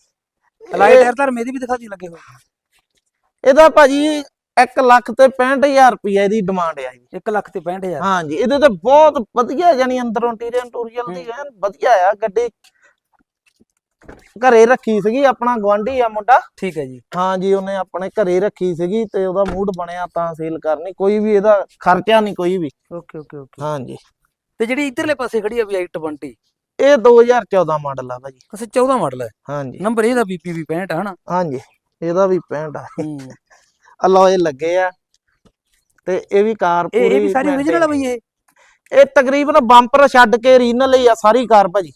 A: ਅਲਾਈ
B: ਇਹ-
A: ਟਾਇਰ ਤਾਂ ਮੇਰੀ ਵੀ ਦਿਖਾ ਦੀ ਲੱਗੇ ਹੋਏ।
B: ਇਹਦਾ ਭਾਜੀ 1 ਲੱਖ ਤੇ 65000 ਰੁਪਏ ਦੀ ਡਿਮਾਂਡ ਆ ਜੀ।
A: 1 ਲੱਖ ਤੇ 65000
B: ਹਾਂਜੀ ਇਹਦੇ ਤੇ ਬਹੁਤ ਵਧੀਆ ਜਾਨੀ ਅੰਦਰੋਂ ਇੰਟੀਰੀਅਰ ਇੰਟੂਰੀਅਲ ਦੀ ਐਨ ਵਧੀਆ ਆ ਗੱਡੀ ਘਰੇ ਰੱਖੀ ਸੀਗੀ ਆਪਣਾ ਗਵਾਂਢੀ ਆ ਮੁੰਡਾ।
A: ਠੀਕ ਹੈ ਜੀ।
B: ਹਾਂਜੀ ਉਹਨੇ ਆਪਣੇ ਘਰੇ ਰੱਖੀ ਸੀਗੀ ਤੇ ਉਹਦਾ ਮੂਡ ਬਣਿਆ ਤਾਂ ਸੇਲ ਕਰਨੀ ਕੋਈ ਵੀ ਇਹਦਾ ਖਰਚਾ ਨਹੀਂ ਕੋਈ ਵੀ।
A: Okay okay okay.
B: ਹਾਂਜੀ।
A: ਤੇ ਜਿਹੜੀ ਇਧਰਲੇ ਪਾਸੇ ਖੜੀ ਆ ਵੀ i20
B: ਇਹ 2014 ਮਾਡਲ ਆ ਭਾਜੀ।
A: ਅਸੇ 14 ਮਾਡਲ ਹੈ
B: ਹਾਂਜੀ।
A: ਨੰਬਰ ਇਹਦਾ BPV 65 ਹਨਾ?
B: ਹਾਂਜੀ ਇਹਦਾ ਵੀ 65 ਆ।
A: ਹੂੰ।
B: ਅਲੋਏ ਲੱਗੇ ਆ। ਤੇ ਇਹ ਵੀ ਕਾਰ
A: ਇਹ
B: ਪੂਰੀ
A: ਇਹ ਵੀ ਸਾਰੀ ਆ
B: maintain-
A: ਬਈ ਇਹ?
B: ਇਹ ਤਕਰੀਬਨ ਬੰਪਰ ਛੱਡ ਕੇ ਰੀਨਲ ਹੀ ਆ ਸਾਰੀ ਕਾਰ ਭਾਜੀ।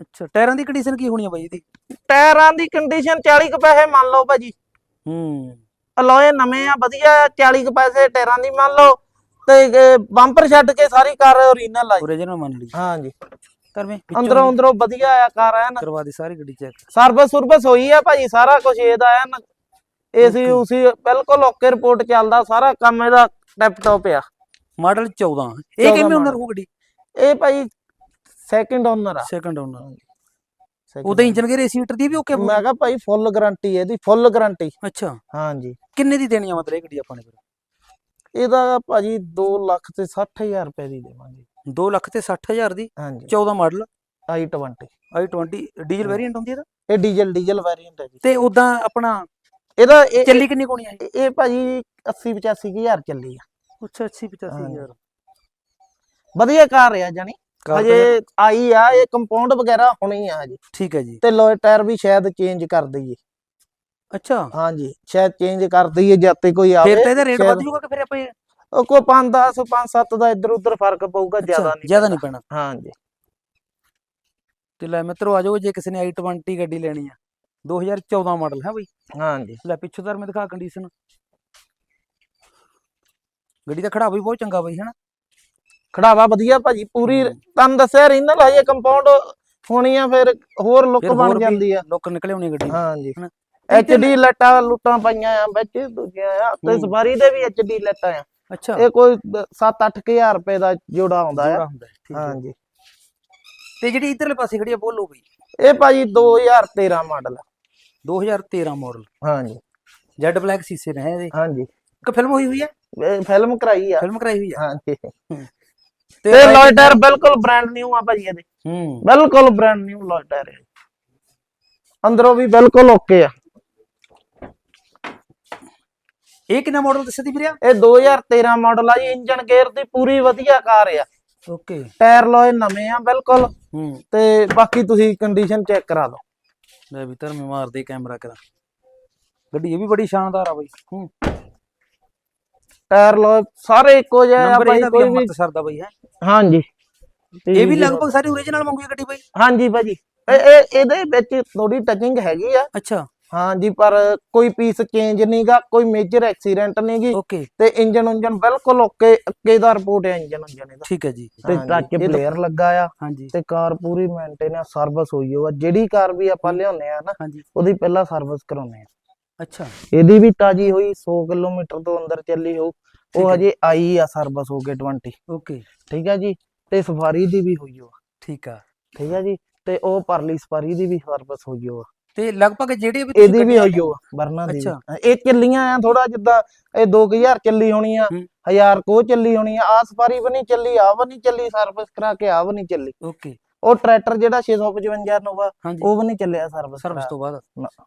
A: ਅੱਛਾ ਟਾਇਰਾਂ ਦੀ ਕੰਡੀਸ਼ਨ ਕੀ ਹੋਣੀ ਆ ਬਾਈ ਇਹਦੀ?
B: ਟਾਇਰਾਂ ਦੀ ਕੰਡੀਸ਼ਨ 40 ਕੁ ਪੈਸੇ ਮੰਨ ਲਓ ਭਾਜੀ।
A: ਹੂੰ।
B: ਅਲੋਏ ਨਵੇਂ ਆ ਵਧੀਆ ਆ, 40 ਕੁ ਪੈਸੇ ਟਾਇਰਾਂ ਦੀ ਮੰਨ ਲਓ। ਤੇ ਬੰਪਰ ਛੱਡ ਕੇ ਸਾਰੀ ਕਾਰ ਓਰੀਜਨਲ ਆ।
A: ਓਰੀਜਨਲ ਮੰਨ ਲਈ।
B: ਹਾਂਜੀ।
A: ਕਰਵੇਂ
B: ਅੰਦਰੋਂ ਅੰਦਰੋਂ ਵਧੀਆ ਆ ਕਾਰ ਐਨ।
A: ਕਰਵਾ ਦੇ ਸਾਰੀ ਗੱਡੀ ਚੈੱਕ
B: ਸਰਵਿਸ ਸੁਰਵਿਸ ਹੋਈ ਆ ਭਾਜੀ ਸਾਰਾ ਕੁਝ ਇਹਦਾ ਐਨ। ਏਸੀ. ਉਸੀ ਬਿਲਕੁਲ ਓਕੇ ਰਿਪੋਰਟ ਚੱਲਦਾ ਸਾਰਾ ਕੰਮ ਇਹਦਾ ਟੈਪ ਟੌਪ ਆ।
A: ਮਾਡਲ 14 ਇਹ
B: 14
A: ਕਿਵੇਂ ਓਨਰ। ਹੋ ਗੱਡੀ
B: ਇਹ ਭਾਈ ਸੈਕਿੰਡ ਓਨਰ ਆ।
A: ਸੈਕੰਡ ਓਨਰ ਉਹਦਾ। ਇੰਜਨ ਗੇਅਰ ਏਸੀ ਮੀਟਰ ਦੀ ਵੀ ਓਕੇ
B: ਮੈਂ ਕਿਹਾ ਭਾਈ ਫੁੱਲ ਗਾਰੰਟੀ ਹੈ ਇਹਦੀ ਫੁੱਲ ਗਾਰੰਟੀ
A: ਅੱਛਾ।
B: ਹਾਂਜੀ।
A: ਕਿੰਨੇ ਦੀ ਦੇਣੀ ਆ ਮਤਲਬ ਇਹ ਗੱਡੀ ਆਪਾਂ ਨੇ ਫਿਰ?
B: ਇਹਦਾ ਭਾਜੀ 2 ਲੱਖ ਤੇ 60000 ਰੁਪਏ ਦੀ ਦੇਵਾਂਗੇ।
A: 2 ਲੱਖ ਤੇ 60000 ਦੀ?
B: ਹਾਂਜੀ।
A: 14 model
B: i20
A: i20 diesel variant ਹੁੰਦੀ ਹੈ ਇਹਦਾ?
B: ਇਹ ਡੀਜ਼ਲ ਡੀਜ਼ਲ ਵੈਰੀਐਂਟ ਹੈ ਜੀ।
A: ਤੇ ਉਦਾਂ ਆਪਣਾ
B: ਇਹਦਾ ਇਹ
A: ਚੱਲੀ ਕਿੰਨੀ ਕੋਣੀ ਆ
B: ਇਹ- ਇਹ ਭਾਜੀ 80 85000 ਚੱਲੀ ਆ।
A: ਅੱਛਾ 80 85000
B: ਵਧੀਆ ਕਾਰ ਆ ਜਾਨੀ ਹਜੇ ਆਈ ਆ ਇਹ ਕੰਪਾਊਂਡ ਵਗੈਰਾ ਹੋਣੀ ਆ ਹਜੇ।
A: ਠੀਕ ਹੈ ਜੀ।
B: ਤੇ ਲੋਏ ਟਾਇਰ ਵੀ ਸ਼ਾਇਦ ਚੇਂਜ ਕਰ ਦਈਏ।
A: ਅੱਛਾ।
B: ਹਾਂਜੀ ਸ਼ਾਇਦ ਚੇਂਜ ਕਰ ਦਈਏ ਜਦ ਤੇ ਕੋਈ ਆਵੇ।
A: ਫਿਰ ਤਾਂ ਇਹਦਾ ਰੇਟ
B: ਸ਼ਾਇਦ-
A: ਵੱਧ ਜਾਊਗਾ ਕਿ ਫਿਰ ਆਪਾਂ ਇਹ-
B: ਉਹ ਕੋ 5 10 5 7 ਦਾ ਇੱਧਰ ਉੱਧਰ ਫ਼ਰਕ ਪਊਗਾ ਜ਼ਿਆਦਾ ਨਹੀਂ
A: ਜ਼ਿਆਦਾ ਨਹੀਂ ਪੈਣਾ।
B: ਹਾਂਜੀ।
A: ਤੇ ਲੈ ਮਿੱਤਰੋ ਆ ਜਾਓ ਜੇ ਕਿਸੇ ਨੇ i20 ਗੱਡੀ ਲੈਣੀ ਆ। 2014 ਮਾਡਲ ਹੈ ਬਈ।
B: ਹਾਂਜੀ।
A: ਲੈ ਪਿੱਛੋਂ ਦਰ ਮੈਂ ਦਿਖਾ ਕੰਡੀਸ਼ਨ ਗੱਡੀ ਦਾ ਖੜਾ ਵੀ ਬਹੁਤ ਚੰਗਾ ਬਈ ਹਨਾ?
B: ਖੜਾਵਾ ਵਧੀਆ ਭਾਜੀ ਪੂਰੀ। ਤੁਹਾਨੂੰ ਦੱਸਿਆ ਰੀਨਲ ਹਜੇ ਕੰਪਾਊਂਡ ਹੋਣੀ ਆ ਫਿਰ ਹੋਰ ਲੁੱਕ ਬਣ ਜਾਂਦੀ ਆ।
A: ਲੋਕ ਨਿਕਲੇ ਹੋਣੀ ਗੱਡੀ
B: ਹਾਂਜੀ।
A: ਹਨਾ।
B: ਐਚ ਡੀ ਲੱਟਾਂ ਲੁੱਟਾਂ ਪਈਆਂ ਆ ਵਿੱਚ ਦੂਜੀਆਂ ਆ ਤੇ। ਸਵਾਰੀ ਦੇ ਵੀ ਐਚ ਡੀ ਲੱਟਾਂ ਆ।
A: ਅੱਛਾ।
B: ਇਹ ਕੋਈ 7-8000 ਰੁਪਏ ਦਾ ਜੋੜਾ ਆਉਂਦਾ ਆ। ਹਾਂਜੀ।
A: ਤੇ ਜਿਹੜੀ ਇਧਰਲੇ ਪਾਸੇ ਖੜੀ ਆ ਬੋਲੋ ਬਈ।
B: ਇਹ ਭਾਜੀ 2013 ਮਾਡਲ
A: 2013 ਮਾਡਲ
B: ਹਾਂਜੀ।
A: ਜੈਡ ਬਲੈਕ ਸੀਸੇ ਨੇ ਇਹਦੇ।
B: ਹਾਂਜੀ।
A: ਇੱਕ ਫਿਲਮ ਹੋਈ ਹੋਈ ਹੈ
B: ਫਿਲਮ ਕਰਾਈ ਆ।
A: ਫਿਲਮ ਕਰਾਈ ਹੋਈ ਆ?
B: ਹਾਂਜੀ।
A: ਤੇ
B: ਲੋਇਟਰ ਬਿਲਕੁਲ ਬ੍ਰਾਂਡ ਨਿਊ ਆ ਭਾਜੀ ਇਹਦੇ।
A: ਹੂੰ।
B: ਬਿਲਕੁਲ ਬ੍ਰਾਂਡ ਨਿਊ ਲੋਇਟਰ ਹੈ ਅੰਦਰੋਂ ਵੀ ਬਿਲਕੁਲ ਓਕੇ ਆ।
A: ਇਹ ਕਿੰਨਾ ਮਾਡਲ ਦੱਸਿਆ ਦੀ ਵੀਰਿਆ?
B: ਇਹ 2013 ਮਾਡਲ ਆ ਜੀ ਇੰਜਨ ਗੇਅਰ ਦੀ ਪੂਰੀ ਵਧੀਆ ਕਾਰ ਆ।
A: ਓਕੇ
B: ਟਾਇਰ ਲੋਏ ਨਵੇਂ ਆ ਬਿਲਕੁਲ।
A: ਹੂੰ।
B: ਤੇ ਬਾਕੀ ਤੁਸੀਂ ਕੰਡੀਸ਼ਨ ਚੈੱਕ ਕਰਾ ਲਓ।
A: ਲੈ ਵੀ ਧਰਮੇ ਮਾਰਦੇ ਕੈਮਰਾ ਕਰਾ। ਗੱਡੀ ਇਹ ਵੀ ਬੜੀ ਸ਼ਾਨਦਾਰ ਆ ਬਈ। ਹੂੰ।
B: ਟਾਇਰ ਲੋਏ ਸਾਰੇ ਇੱਕੋ ਜਿਹੇ ਆ
A: ਨੰਬਰ
B: ਭਾਈ
A: ਇਹਦਾ ਵੀ
B: ਕੋਈ ਵੀ
A: ਅੰਮ੍ਰਿਤਸਰ ਦਾ ਬਈ ਹੈ।
B: ਹਾਂਜੀ।
A: ਇਹ ਵੀ ਲਗਭਗ ਸਾਰੀ ਓਰੀਜਨਲ ਮੰਗੂਗੀ ਗੱਡੀ ਬਈ?
B: ਹਾਂਜੀ ਭਾਜੀ ਇਹ ਇਹ- ਇਹਦੇ ਵਿੱਚ ਥੋੜੀ ਟਚਿੰਗ ਹੈਗੀ ਆ।
A: ਅੱਛਾ।
B: ਹਾਂਜੀ ਪਰ ਕੋਈ ਪੀਸ ਚੇਂਜ ਨਹੀਂਗਾ ਕੋਈ ਮੇਜਰ ਐਕਸੀਡੈਂਟ ਨਹੀਂਗੀ
A: ਓਕੇ
B: ਤੇ ਇੰਜਨ ਉਂਜਨ ਬਿਲਕੁਲ ਓਕੇ ਅੱਗੇ ਦਾ ਰਿਪੋਰਟ ਹੈ ਇੰਜਨ ਉਂਜਨ ਇਹਦਾ।
A: ਠੀਕ ਹੈ ਜੀ।
B: ਤੇ ਟੱਚ ਪਲੇਅਰ ਲੱਗਾ ਆ ਤੇ ਕਾਰ ਪੂਰੀ ਮੇਨਟੇਨੈਂਸ ਸਰਵਿਸ ਹੋਈ ਹੋਆ ਜਿਹੜੀ ਕਾਰ ਵੀ ਆਪਾਂ ਲਿਆਉਂਦੇ ਆ ਨਾ ਉਹਦੀ ਪਹਿਲਾਂ ਸਰਵਿਸ ਕਰਾਉਂਦੇ ਆ।
A: ਅੱਛਾ।
B: ਇਹਦੀ ਵੀ ਤਾਜੀ ਹੋਈ 100 ਕਿਲੋਮੀਟਰ ਤੋਂ ਅੰਦਰ ਚੱਲੀ
A: ਠੀਕ
B: ਉਹ
A: ਹੈ।
B: ਹਜੇ ਆਈ ਆ ਸਰਵਿਸ ਹੋ ਕੇ 20
A: ਓਕੇ
B: ਠੀਕ ਹੈ ਜੀ ਤੇ ਸਫਾਰੀ ਦੀ ਵੀ ਹੋਈ ਹੋਆ
A: ਠੀਕ ਆ।
B: ਠੀਕ ਹੈ ਜੀ ਤੇ ਉਹ ਪਰਲੀ ਸਫਾਰੀ ਦੀ ਵੀ ਸਰਵਿਸ ਹੋਈ ਹੋਆ
A: ਤੇ ਲਗਭਗ ਜਿਹੜੇ ਵੀ
B: ਇਹਦੀ ਵੀ ਹੋਈ ਹੋਆ ਵਰਨਾ ਦੀ। ਹਾਂ, ਇਹ ਚੱਲੀਆਂ ਆ ਥੋੜਾ ਜਿੱਦਾਂ ਇਹ 2000 ਚੱਲੀ ਹੋਣੀ ਆ
A: ਹੂੰ।
B: 1000 ਕੋ ਚੱਲੀ ਹੋਣੀ ਆ ਆ ਸਫਾਰੀ ਵੀ ਨਹੀਂ ਚੱਲੀ ਆ ਵੀ ਨਹੀਂ ਚੱਲੀ ਸਰਵਿਸ ਕਰਾ ਕੇ ਆ ਵੀ ਨਹੀਂ ਚੱਲੀ।
A: ਓਕੇ
B: ਉਹ ਟਰੈਕਟਰ ਜਿਹੜਾ 655 ਨੋਵਾ ਉਹ ਵੀ ਨਹੀਂ ਚੱਲਿਆ ਸਰਵਿਸ
A: ਸਰਵਿਸ ਤੋਂ ਬਾਅਦ।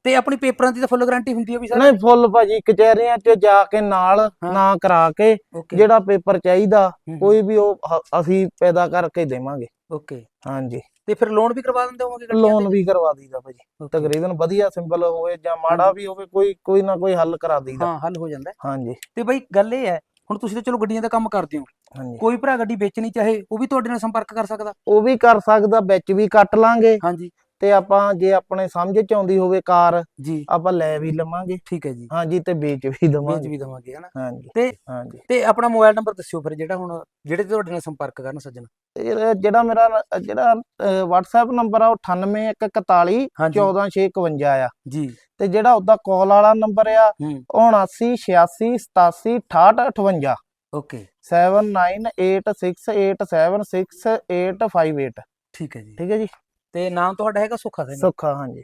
A: ਤੇ ਆਪਣੀ ਪੇਪਰਾਂ ਦੀ ਤਾਂ ਫੁੱਲ ਗਾਰੰਟੀ ਹੁੰਦੀ ਹੈ ਵੀ ਸਰ?
B: ਨਹੀਂ ਫੁੱਲ ਭਾਜੀ ਕਚਹਿਰੀਆਂ 'ਚ ਜਾ ਕੇ ਨਾਲ
A: ਹਾਂ।
B: ਨਾ ਕਰਾ ਕੇ ਜਿਹੜਾ ਪੇਪਰ ਚਾਹੀਦਾ
A: ਹੂੰ, ਹੂੰ,
B: ਕੋਈ ਵੀ ਉਹ ਹ- ਅਸੀਂ ਪੈਦਾ ਕਰਕੇ ਦੇਵਾਂਗੇ।
A: ਓਕੇ
B: ਹਾਂਜੀ।
A: ਤੇ ਫਿਰ ਲੋਨ ਵੀ ਕਰਵਾ ਦਿੰਦੇ ਹੋਵੋਗੇ
B: ਲੋਨ? ਵੀ ਕਰਵਾ ਦਈਦਾ ਭਾਜੀ ਤਕਰੀਬਨ ਵਧੀਆ ਸਿੰਬਲ ਹੋਵੇ ਜਾਂ ਮਾੜਾ ਵੀ ਹੋਵੇ ਕੋਈ ਕੋਈ ਨਾ ਕੋਈ ਹੱਲ ਕਰਾ ਦਈਦਾ।
A: ਹਾਂ ਹੱਲ ਹੋ ਜਾਂਦਾ।
B: ਹਾਂਜੀ।
A: ਤੇ ਬਈ ਗੱਲ ਇਹ ਹੈ ਹੁਣ ਤੁਸੀਂ ਤਾਂ ਚਲੋ ਗੱਡੀਆਂ ਦਾ ਕੰਮ ਕਰਦੇ ਹੋ।
B: ਹਾਂਜੀ।
A: ਕੋਈ ਭਰਾ ਗੱਡੀ ਵੇਚਣੀ ਚਾਹੇ ਉਹ ਵੀ ਤੁਹਾਡੇ ਨਾਲ ਸੰਪਰਕ ਕਰ ਸਕਦਾ।
B: ਉਹ ਵੀ ਕਰ ਸਕਦਾ ਵਿੱਚ ਵੀ ਕੱਟ ਲਾਂਗੇ।
A: ਹਾਂਜੀ।
B: ਤੇ ਆਪਾਂ ਜੇ ਆਪਣੇ ਸਮਝ ਚ ਆਉਂਦੀ ਹੋਵੇ ਕਾਰ
A: ਜੀ।
B: ਆਪਾਂ ਲੈ ਵੀ ਲਵਾਂਗੇ।
A: ਠੀਕ ਹੈ ਜੀ।
B: ਹਾਂਜੀ ਤੇ ਵੇਚ ਵੀ
A: ਵੇਚ
B: ਦਵਾਂਗੇ
A: ਵੀ ਦਵਾਂਗੇ ਹਨਾ?
B: ਹਾਂਜੀ
A: ਤੇ-
B: ਹਾਂਜੀ।
A: ਤੇ ਆਪਣਾ ਮੋਬਾਈਲ ਨੰਬਰ ਦੱਸਿਓ ਫਿਰ ਜਿਹੜਾ ਹੁਣ ਜਿਹੜੇ ਤੁਹਾਡੇ ਨਾਲ ਸੰਪਰਕ ਕਰਨ ਸੱਜਣ।
B: ਜਿਹੜਾ ਮੇਰਾ ਜਿਹੜਾ WhatsApp ਨੰਬਰ ਆ ਉਹ 98141
A: ਹਾਂਜੀ।
B: 14651 ਆ।
A: ਜੀ।
B: ਤੇ ਜਿਹੜਾ ਉਹਦਾ ਕਾਲ ਵਾਲਾ ਨੰਬਰ ਆ
A: ਹੂੰ।
B: ਉਹ 79 86 87 68 58
A: ਓਕੇ
B: 7986876858
A: ਠੀਕ ਹੈ ਜੀ।
B: ਠੀਕ ਹੈ ਜੀ।
A: ਤੇ ਨਾਮ ਤੁਹਾਡਾ ਹੈਗਾ ਸੁੱਖਾ ਸਿੰਘ।
B: ਸੁੱਖਾ ਹਾਂਜੀ।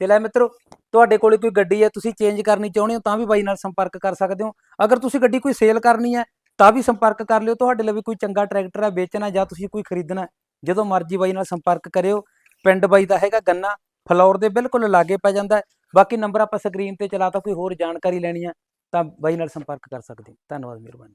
A: ਤੇ ਲੈ ਮਿੱਤਰੋ ਤੁਹਾਡੇ ਕੋਲੇ ਕੋਈ ਗੱਡੀ ਹੈ ਤੁਸੀਂ ਚੇਂਜ ਕਰਨੀ ਚਾਹੁੰਦੇ ਹੋ ਤਾਂ ਵੀ ਬਾਈ ਨਾਲ ਸੰਪਰਕ ਕਰ ਸਕਦੇ ਹੋ। ਅਗਰ ਤੁਸੀਂ ਗੱਡੀ ਕੋਈ ਸੇਲ ਕਰਨੀ ਹੈ ਤਾਂ ਵੀ ਸੰਪਰਕ ਕਰ ਲਿਓ। ਤੁਹਾਡੇ ਲਈ ਕੋਈ ਚੰਗਾ ਟਰੈਕਟਰ ਹੈ ਵੇਚਣਾ ਜਾਂ ਤੁਸੀਂ ਕੋਈ ਖਰੀਦਣਾ ਜਦੋਂ ਮਰਜ਼ੀ ਬਾਈ ਨਾਲ ਸੰਪਰਕ ਕਰਿਓ। ਪਿੰਡ ਬਾਈ ਦਾ ਹੈਗਾ ਗੰਨਾ ਫਲੌਰ ਦੇ ਬਿਲਕੁਲ ਲਾਗੇ ਪੈ ਜਾਂਦਾ। ਬਾਕੀ ਨੰਬਰ ਆਪਾਂ ਸਕਰੀਨ ਤੇ ਚਲਾਤਾ ਕੋਈ ਹੋਰ ਜਾਣਕਾਰੀ ਲੈਣੀ ਹੈ ਤਾਂ ਬਾਈ ਨਾਲ ਸੰਪਰਕ ਕਰ ਸਕਦੇ ਹੋ। ਧੰਨਵਾਦ ਮਿਹਰਬਾਨੀ।